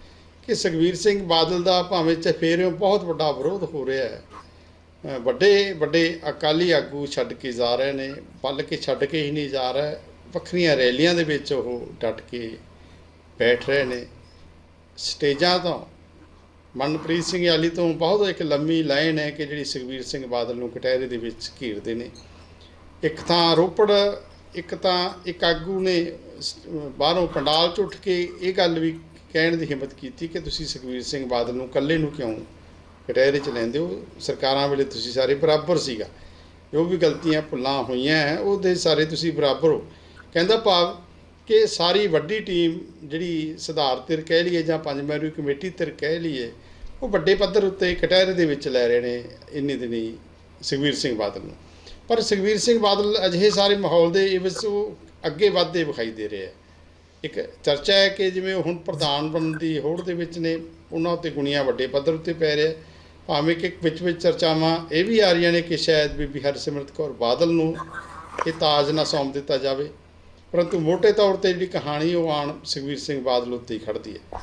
ਕਿ ਸੁਖਬੀਰ ਸਿੰਘ ਬਾਦਲ ਦਾ ਭਾਵੇਂ ਚਫੇਰਿਓਂ ਬਹੁਤ ਵੱਡਾ ਵਿਰੋਧ ਹੋ ਰਿਹਾ ਹੈ ਵੱਡੇ ਵੱਡੇ ਅਕਾਲੀ ਆਗੂ ਛੱਡ ਕੇ ਜਾ ਰਹੇ ਨੇ ਬਲਕਿ ਛੱਡ ਕੇ ਹੀ ਨਹੀਂ ਜਾ ਰਹੇ, ਵੱਖਰੀਆਂ ਰੈਲੀਆਂ ਦੇ ਵਿੱਚ ਉਹ ਡਟ ਕੇ ਬੈਠ ਰਹੇ ਨੇ। ਸਟੇਜਾਂ ਤੋਂ ਮਨਪ੍ਰੀਤ ਸਿੰਘ ਆਲੀ ਤੋਂ ਬਹੁਤ ਇੱਕ ਲੰਮੀ ਲਾਈਨ ਹੈ ਕਿ ਜਿਹੜੀ ਸੁਖਬੀਰ ਸਿੰਘ ਬਾਦਲ ਨੂੰ ਕਟਹਿਰੇ ਦੇ ਵਿੱਚ ਘੇਰਦੇ ਨੇ। ਇੱਕ ਤਾਂ ਰੋਪੜ ਇੱਕ ਤਾਂ ਇੱਕ ਆਗੂ ਨੇ ਬਾਹਰੋਂ ਪੰਡਾਲ 'ਚ ਉੱਠ ਕੇ ਇਹ ਗੱਲ ਵੀ ਕਹਿਣ ਦੀ ਹਿੰਮਤ ਕੀਤੀ ਕਿ ਤੁਸੀਂ ਸੁਖਬੀਰ ਸਿੰਘ ਬਾਦਲ ਨੂੰ ਇਕੱਲੇ ਨੂੰ ਕਿਉਂ ਕਟਹਿਰੇ 'ਚ ਲੈਂਦੇ ਹੋ? ਸਰਕਾਰਾਂ ਵੇਲੇ ਤੁਸੀਂ ਸਾਰੇ ਬਰਾਬਰ ਸੀਗਾ। ਜੋ ਵੀ ਗਲਤੀਆਂ ਭੁੱਲਾਂ ਹੋਈਆਂ ਹੈ, ਉਹਦੇ ਸਾਰੇ ਤੁਸੀਂ ਬਰਾਬਰ ਹੋ। ਕਹਿੰਦਾ ਭਾਵ ਕਿ ਸਾਰੀ ਵੱਡੀ ਟੀਮ ਜਿਹੜੀ ਸੁਧਾਰ ਧਿਰ ਕਹਿ ਲਈਏ ਜਾਂ ਪੰਜ ਮੈਂਬਰੀ ਕਮੇਟੀ ਧਿਰ ਕਹਿ ਲਈਏ, ਉਹ ਵੱਡੇ ਪੱਧਰ ਉੱਤੇ ਕਟਹਿਰੇ ਦੇ ਵਿੱਚ ਲੈ ਰਹੇ ਨੇ ਇੰਨੇ ਦਿਨੀ ਸੁਖਬੀਰ ਸਿੰਘ ਬਾਦਲ ਨੂੰ। ਪਰ ਸੁਖਬੀਰ ਸਿੰਘ ਬਾਦਲ ਅਜਿਹੇ ਸਾਰੇ ਮਾਹੌਲ ਦੇ ਇਹ ਉਹ ਅੱਗੇ ਵੱਧਦੇ ਵਿਖਾਈ ਦੇ ਰਹੇ ਹੈ ਇੱਕ ਚਰਚਾ ਹੈ ਕਿ ਜਿਵੇਂ ਉਹ ਹੁਣ ਪ੍ਰਧਾਨ ਬਣਨ ਦੀ ਹੋੜ ਦੇ ਵਿੱਚ ਨੇ, ਉਹਨਾਂ ਉੱਤੇ ਗੁਣੀਆਂ ਵੱਡੇ ਪੱਧਰ ਉੱਤੇ ਪੈ ਰਿਹਾ ਭਾਵੇਂ ਕਿ ਵਿੱਚ ਵਿੱਚ ਚਰਚਾਵਾਂ ਇਹ ਵੀ ਆ ਰਹੀਆਂ ਨੇ ਕਿ ਸ਼ਾਇਦ ਬੀਬੀ ਹਰਸਿਮਰਤ ਕੌਰ ਬਾਦਲ ਨੂੰ ਇਹ ਤਾਜ ਨਾ ਸੌਂਪ ਦਿੱਤਾ ਜਾਵੇ। ਪਰੰਤੂ ਮੋٹے ਤੌਰ ਤੇ ਜਿਹੜੀ ਕਹਾਣੀ ਉਹ ਆਣ ਸੁਖਬੀਰ ਸਿੰਘ ਬਾਦਲ ਉੱਤੇ ਹੀ ਖੜਦੀ ਹੈ।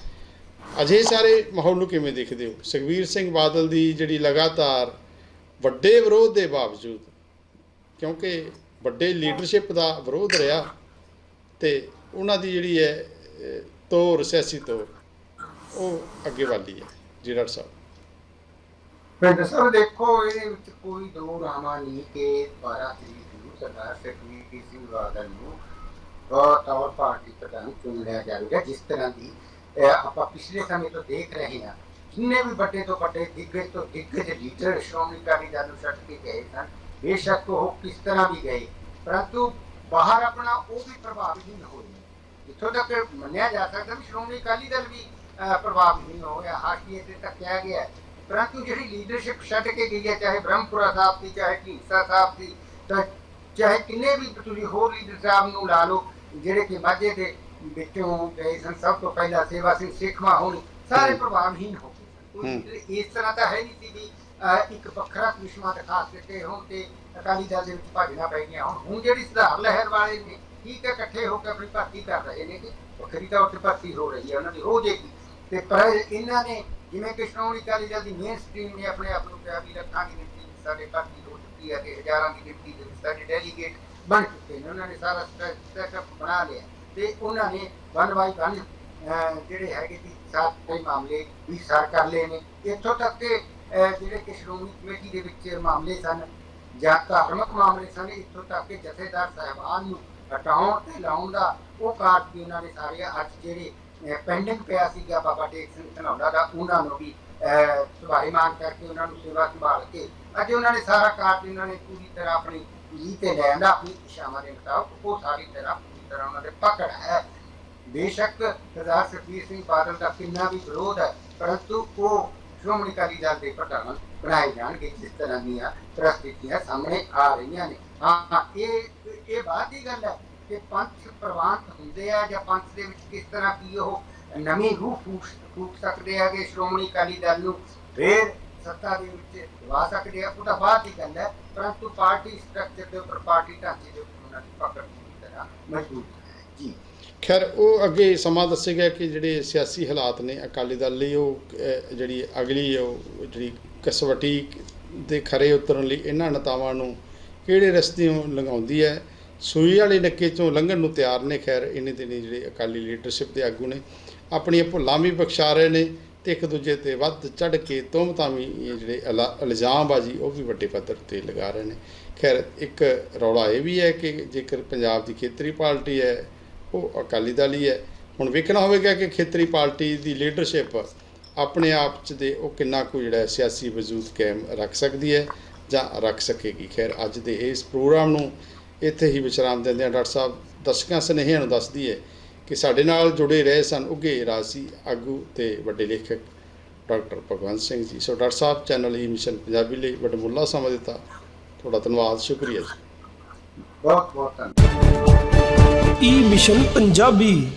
ਅਜੇ ਸਾਰੇ ਮਾਹੌਲ ਨੂੰ ਕਿਵੇਂ ਦੇਖਦੇ ਹੋ? ਸੁਖਬੀਰ ਸਿੰਘ ਬਾਦਲ ਦੀ ਜਿਹੜੀ ਲਗਾਤਾਰ ਵੱਡੇ ਵਿਰੋਧ ਦੇ ਬਾਵਜੂਦ ਕਿਉਂਕਿ ਵੱਡੇ ਲੀਡਰਸ਼ਿਪ ਦਾ ਵਿਰੋਧ ਰਿਹਾ ਤੇ ਉਹਨਾਂ ਦੀ ਜਿਹੜੀ ਹੈ ਅਹ, ਤੋਰ ਸਿਆਸੀ ਤੋਰ ਉਹ ਅੱਗੇ ਵਾਲੀ ਹੈ ਜੀ ਸਾਹਿਬ। ਪਿੰਡ ਸਾਹਿਬ ਦੇਖੋ ਇਹਦੇ ਵਿੱਚ ਕੋਈ ਦੋ ਰਾਮਾ ਨਹੀਂ ਕਿ 12 ਤਰੀਕ ਨੂੰ ਸਰਦਾਰ ਸੁਖਬੀਰ ਸਿੰਘ ਬਾਦਲ ਨੂੰ ਬਹੁਤ ਤੌਰ ਪਾਰਟੀ ਪ੍ਰਧਾਨ ਚੁਣ ਲਿਆ ਜਾਵੇਗਾ ਜਿਸ ਤਰ੍ਹਾਂ ਦੀ ਆਪਾਂ ਪਿਛਲੇ ਸਮੇਂ ਤੋਂ ਦੇਖ ਰਹੇ ਹਾਂ। ਜਿੰਨੇ ਵੀ ਵੱਡੇ ਤੋਂ ਵੱਡੇ ਦਿੱਗਜ ਤੋਂ ਦਿੱਗਜ ਲੀਡਰ ਸ਼੍ਰੋਮਣੀ ਅਕਾਲੀ ਦਲ ਨੂੰ ਛੱਡ ਕੇ ਗਏ ਸਨ ਬੇਸ਼ੱਕ ਉਹ ਕਿਸ ਤਰ੍ਹਾਂ ਵੀ ਗਏ ਪਰੰਤੂ ਬਾਹਰ ਆਪਣਾ ਉਹ ਵੀ ਪ੍ਰਭਾਵਹੀਨ ਹੋਏ ਜਿੱਥੋਂ ਤੱਕ ਮੰਨਿਆ ਜਾ ਸਕਦਾ ਵੀ ਸ਼੍ਰੋਮਣੀ ਅਕਾਲੀ ਦਲ ਵੀ ਪ੍ਰਭਾਵਹੀਨ ਹੋਇਆ ਹਾਸ਼ੀਏ ਤੇ ਤੱਕਿਆ ਗਿਆ ਹੈ। ਪਰੰਤੂ ਜਿਹੜੀ ਲੀਡਰਸ਼ਿਪ ਛੱਡ ਕੇ ਗਈ ਹੈ ਚਾਹੇ ਬ੍ਰਹਮਪੁਰਾ ਸਾਹਿਬ ਦੀ ਚਾਹੇ ਢੀਂਸਾ ਸਾਹਿਬ ਦੀ ਤਾਂ ਚਾਹੇ ਕਿੰਨੇ ਵੀ ਤੁਸੀਂ ਹੋਰ ਲੀਡਰ ਸਾਹਿਬ ਨੂੰ ਲਾ ਲਓ ਜਿਹੜੇ ਕਿ ਮਾਝੇ ਦੇ ਵਿੱਚੋਂ ਗਏ ਸਨ ਸਭ ਤੋਂ ਪਹਿਲਾਂ ਸੇਵਾ ਸਿੰਘ ਸੇਖਵਾ ਹੋਣ ਸਾਰੇ। ਪ੍ਰਭਾਵਹੀਨ ਹੋ ਗਏ ਇਸ ਤਰ੍ਹਾਂ ਤਾਂ ਹੈ ਨਹੀਂ ਸੀ ਵੀ ਇੱਕ ਵੱਖਰਾ ਕ੍ਰਿਸ਼ਮਾ ਦਿਖਾ ਦਿੱਤੇ ਹੋਣ ਤੇ ਅਕਾਲੀ ਦਲ ਦੇ ਵਿੱਚ ਭੱਜਣਾ ਪੈ ਗਿਆ ਹੁਣ। ਹੁਣ ਜਿਹੜੀ ਸੁਧਾਰ ਲਹਿਰ ਵਾਲੇ ਨੇ, ਠੀਕ ਹੈ, ਇਕੱਠੇ ਹੋ ਕੇ ਆਪਣੀ ਭਰਤੀ ਕਰ ਰਹੇ ਨੇ ਕਿ ਵੱਖਰੀ ਤੌਰ ਤੇ ਭਰਤੀ ਹੋ ਰਹੀ ਹੈ, ਉਹਨਾਂ ਦੀ ਹੋ ਜੇਗੀ ਤੇ ਪਰ ਇਹਨਾਂ ਨੇ ਜਿਵੇਂ ਕਿ ਸ਼੍ਰੋਮਣੀ ਅਕਾਲੀ ਦਲ ਦੀ ਮੇਨ ਸਟ੍ਰੀਮ ਨੇ ਆਪਣੇ ਆਪ ਨੂੰ ਕਿਹਾ ਵੀ ਲੱਖਾਂ ਦੀ ਗਿਣਤੀ ਵਿੱਚ ਸਾਡੇ ਭਰਤੀ ਹੋ ਚੁੱਕੀ ਹੈ ਤੇ ਹਜ਼ਾਰਾਂ ਦੀ ਗਿਣਤੀ ਦੇ ਵਿੱਚ ਸਾਡੇ ਡੈਲੀਗੇਟ ਬਣ ਚੁੱਕੇ ਨੇ। ਉਹਨਾਂ ਨੇ ਸਾਰਾ ਸੈਟਅਪ ਬਣਾ ਲਿਆ ਤੇ ਉਹਨਾਂ ਨੇ ਵਨ ਬਾਈ ਵਨ ਜਿਹੜੇ ਹੈਗੇ ਸੀ ਸਾਤ ਕਈ ਮਾਮਲੇ ਵੀ ਸਰ ਕਰ ਲਏ ਨੇ। ਇੱਥੋਂ ਤੱਕ ਕਿ ਜਿਹੜੇ ਕਿ ਸ਼੍ਰੋਮਣੀ ਕਮੇਟੀ ਦੇ ਵਿੱਚ ਮਾਮਲੇ ਸਨ ਜਾਂ ਧਾਰਮਿਕ ਮਾਮਲੇ ਸਨ ਇੱਥੋਂ ਤੱਕ ਕਿ ਜਥੇਦਾਰ ਸਾਹਿਬਾਨ ਨੂੰ ਹਟਾਉਣ ਤੇ ਲਾਉਣ ਦਾ ਉਹ ਕਾਰਜ ਵੀ ਉਹਨਾਂ ਨੇ ਸਾਰੇ ਅੱਜ ਜਿਹੜੇ ਪੈਂਡਿੰਗ ਪਿਆ ਸੀਗਾ ਬਾਬਾ ਟੇਕ ਸਿੰਘ ਧਨੌਲਾ ਦਾ ਉਹਨਾਂ ਨੂੰ ਵੀ ਅਹ, ਸੁਭਾਈਮਾਨ ਕਰਕੇ ਉਹਨਾਂ ਨੂੰ ਸੇਵਾ ਸੰਭਾਲ ਕੇ ਅੱਜ ਉਹਨਾਂ ਨੇ ਸਾਰਾ ਕਾਰਜ ਇਹਨਾਂ ਨੇ ਪੂਰੀ ਤਰ੍ਹਾਂ ਆਪਣੀ ਲੀ ਤੇ ਲੈਂਦਾ ਆਪਣੀ ਇਸ਼ਾਵਾਂ ਦੇ ਮੁਤਾਬਕ ਉਹ ਸਾਰੀ ਤਰ੍ਹਾਂ ਪੂਰੀ ਤਰ੍ਹਾਂ ਉਹਨਾਂ ਦੇ ਪਕੜ ਹੈ। ਬੇਸ਼ੱਕ ਸਰਦਾਰ ਸੁਖਬੀਰ ਸਿੰਘ ਬਾਦਲ ਦਾ ਕਿੰਨਾ ਵੀ ਵਿਰੋਧ ਹੈ ਪਰੰਤੂ ਉਹ ਸ਼੍ਰੋਮਣੀ ਅਕਾਲੀ ਦਲ ਦੇ ਪ੍ਰਧਾਨ ਬਣਾਏ ਜਾਣਗੇ, ਜਿਸ ਤਰ੍ਹਾਂ ਦੀਆਂ ਪ੍ਰਸਥਿਤੀਆਂ ਸਾਹਮਣੇ ਆ ਰਹੀਆਂ ਨੇ। ਹਾਂ, ਇਹ ਇਹ ਬਾਤ ਦੀ ਗੱਲ ਹੈ ਕਿ ਪੰਥ ਪ੍ਰਵਾਨਤ ਹੁੰਦੇ ਆ ਜਾਂ ਪੰਥ ਦੇ ਵਿੱਚ ਕਿਸ ਤਰ੍ਹਾਂ ਕੀ ਉਹ ਨਵੀਂ ਰੂਹ ਫੂਕ ਸਕਦੇ ਆ ਕਿ ਸ਼੍ਰੋਮਣੀ ਅਕਾਲੀ ਦਲ ਨੂੰ? ਫੇਰ ਸੱਤਾ ਦੇ ਵਿੱਚ ਦਵਾ ਸਕਦੇ ਆ। ਤਾਂ ਬਾਅਦ ਦੀ ਗੱਲ ਹੈ, ਪਰੰਤੂ ਪਾਰਟੀ ਸਟਰਕਚਰ ਦੇ ਉੱਪਰ, ਪਾਰਟੀ ਢਾਂਚੇ ਦੇ ਉੱਪਰ ਉਹਨਾਂ ਦੀ ਪਕੜ ਪੂਰੀ ਤਰ੍ਹਾਂ ਮਜ਼ਬੂਤ ਹੈ। ਜੀ। ਖੈਰ, ਉਹ ਅੱਗੇ ਸਮਾਂ ਦੱਸੇਗਾ ਕਿ ਜਿਹੜੇ ਸਿਆਸੀ ਹਾਲਾਤ ਨੇ ਅਕਾਲੀ ਦਲ ਲਈ ਉਹ ਜਿਹੜੀ ਅਗਲੀ ਉਹ, ਜਿਹੜੀ ਕਸਵਟੀ ਦੇ ਖਰੇ ਉਤਰਨ ਲਈ ਇਹਨਾਂ ਨੇਤਾਵਾਂ ਨੂੰ ਕਿਹੜੇ ਰਸਤਿਓਂ ਲੰਘਾਉਂਦੀ ਹੈ? ਸੂਈ ਵਾਲੇ ਨੱਕੇ ਚੋਂ ਲੰਘਣ ਨੂੰ ਤਿਆਰ ਨੇ। ਖੈਰ, ਇੰਨੇ ਦਿਨੀ ਜਿਹੜੇ ਅਕਾਲੀ ਲੀਡਰਸ਼ਿਪ ਦੇ ਆਗੂ ਨੇ, ਆਪਣੀਆਂ ਭੁੱਲਾਂ ਵੀ ਬਖਸ਼ਾ ਰਹੇ ਨੇ ਤੇ ਇੱਕ ਦੂਜੇ ਤੇ ਵੱਧ ਚੜ ਕੇ ਤੁਹਮਤਾਂ ਵੀ ਇਹ ਜਿਹੜੇ ਇਲਾ- ਇਲਜ਼ਾਮਬਾਜ਼ੀ ਉਹ ਵੀ ਵੱਡੇ ਪੱਧਰ ਤੇ ਲਗਾ ਰਹੇ ਨੇ। ਖੈਰ, ਇੱਕ ਰੌਲਾ ਇਹ ਵੀ ਹੈ ਕਿ ਜੇਕਰ ਪੰਜਾਬ ਦੀ ਖੇਤਰੀ ਪਾਰਟੀ ਹੈ ਉਹ ਅਕਾਲੀ ਦਲ ਹੀ ਹੈ। ਹੁਣ ਵੇਖਣਾ ਹੋਵੇਗਾ ਕਿ ਖੇਤਰੀ ਪਾਰਟੀ ਦੀ ਲੀਡਰਸ਼ਿਪ ਆਪਣੇ ਆਪ ਚ ਦੇ ਉਹ ਕਿੰਨਾ ਕੁ ਜਿਹੜਾ ਸਿਆਸੀ ਵਜੂਦ ਕਾਇਮ ਰੱਖ ਸਕਦੀ ਹੈ ਜਾਂ ਰੱਖ ਸਕੇਗੀ। ਖੈਰ, ਅੱਜ ਦੇ ਇਸ ਪ੍ਰੋਗਰਾਮ ਨੂੰ ਇੱਥੇ ਹੀ ਵਿਸ਼ਰਾਮ ਦਿੰਦੇ ਹਾਂ। ਡਾਕਟਰ ਸਾਹਿਬ, ਦਰਸ਼ਕਾਂ, ਸਨੇਹੀਆਂ ਨੂੰ ਦੱਸਦੀ ਹੈ ਕਿ ਸਾਡੇ ਨਾਲ ਜੁੜੇ ਰਹੇ ਸਨ ਉੱਘੇ ਰਾਸੀ ਆਗੂ ਤੇ ਵੱਡੇ ਲੇਖਕ doctor Bhagwant Singh ji. So doctor ਸਾਹਿਬ, ਚੈਨਲ ਹੀ ਮਿਸ਼ਨ ਪੰਜਾਬੀ ਲਈ ਵੱਡਮੁੱਲਾ ਸਮਾਂ ਦਿੱਤਾ। ਤੁਹਾਡਾ ਧੰਨਵਾਦ। ਸ਼ੁਕਰੀਆ ਜੀ। ਬਹੁਤ ਬਹੁਤ ਧੰਨਵਾਦ। ਈ ਮਿਸ਼ਨ ਪੰਜਾਬੀ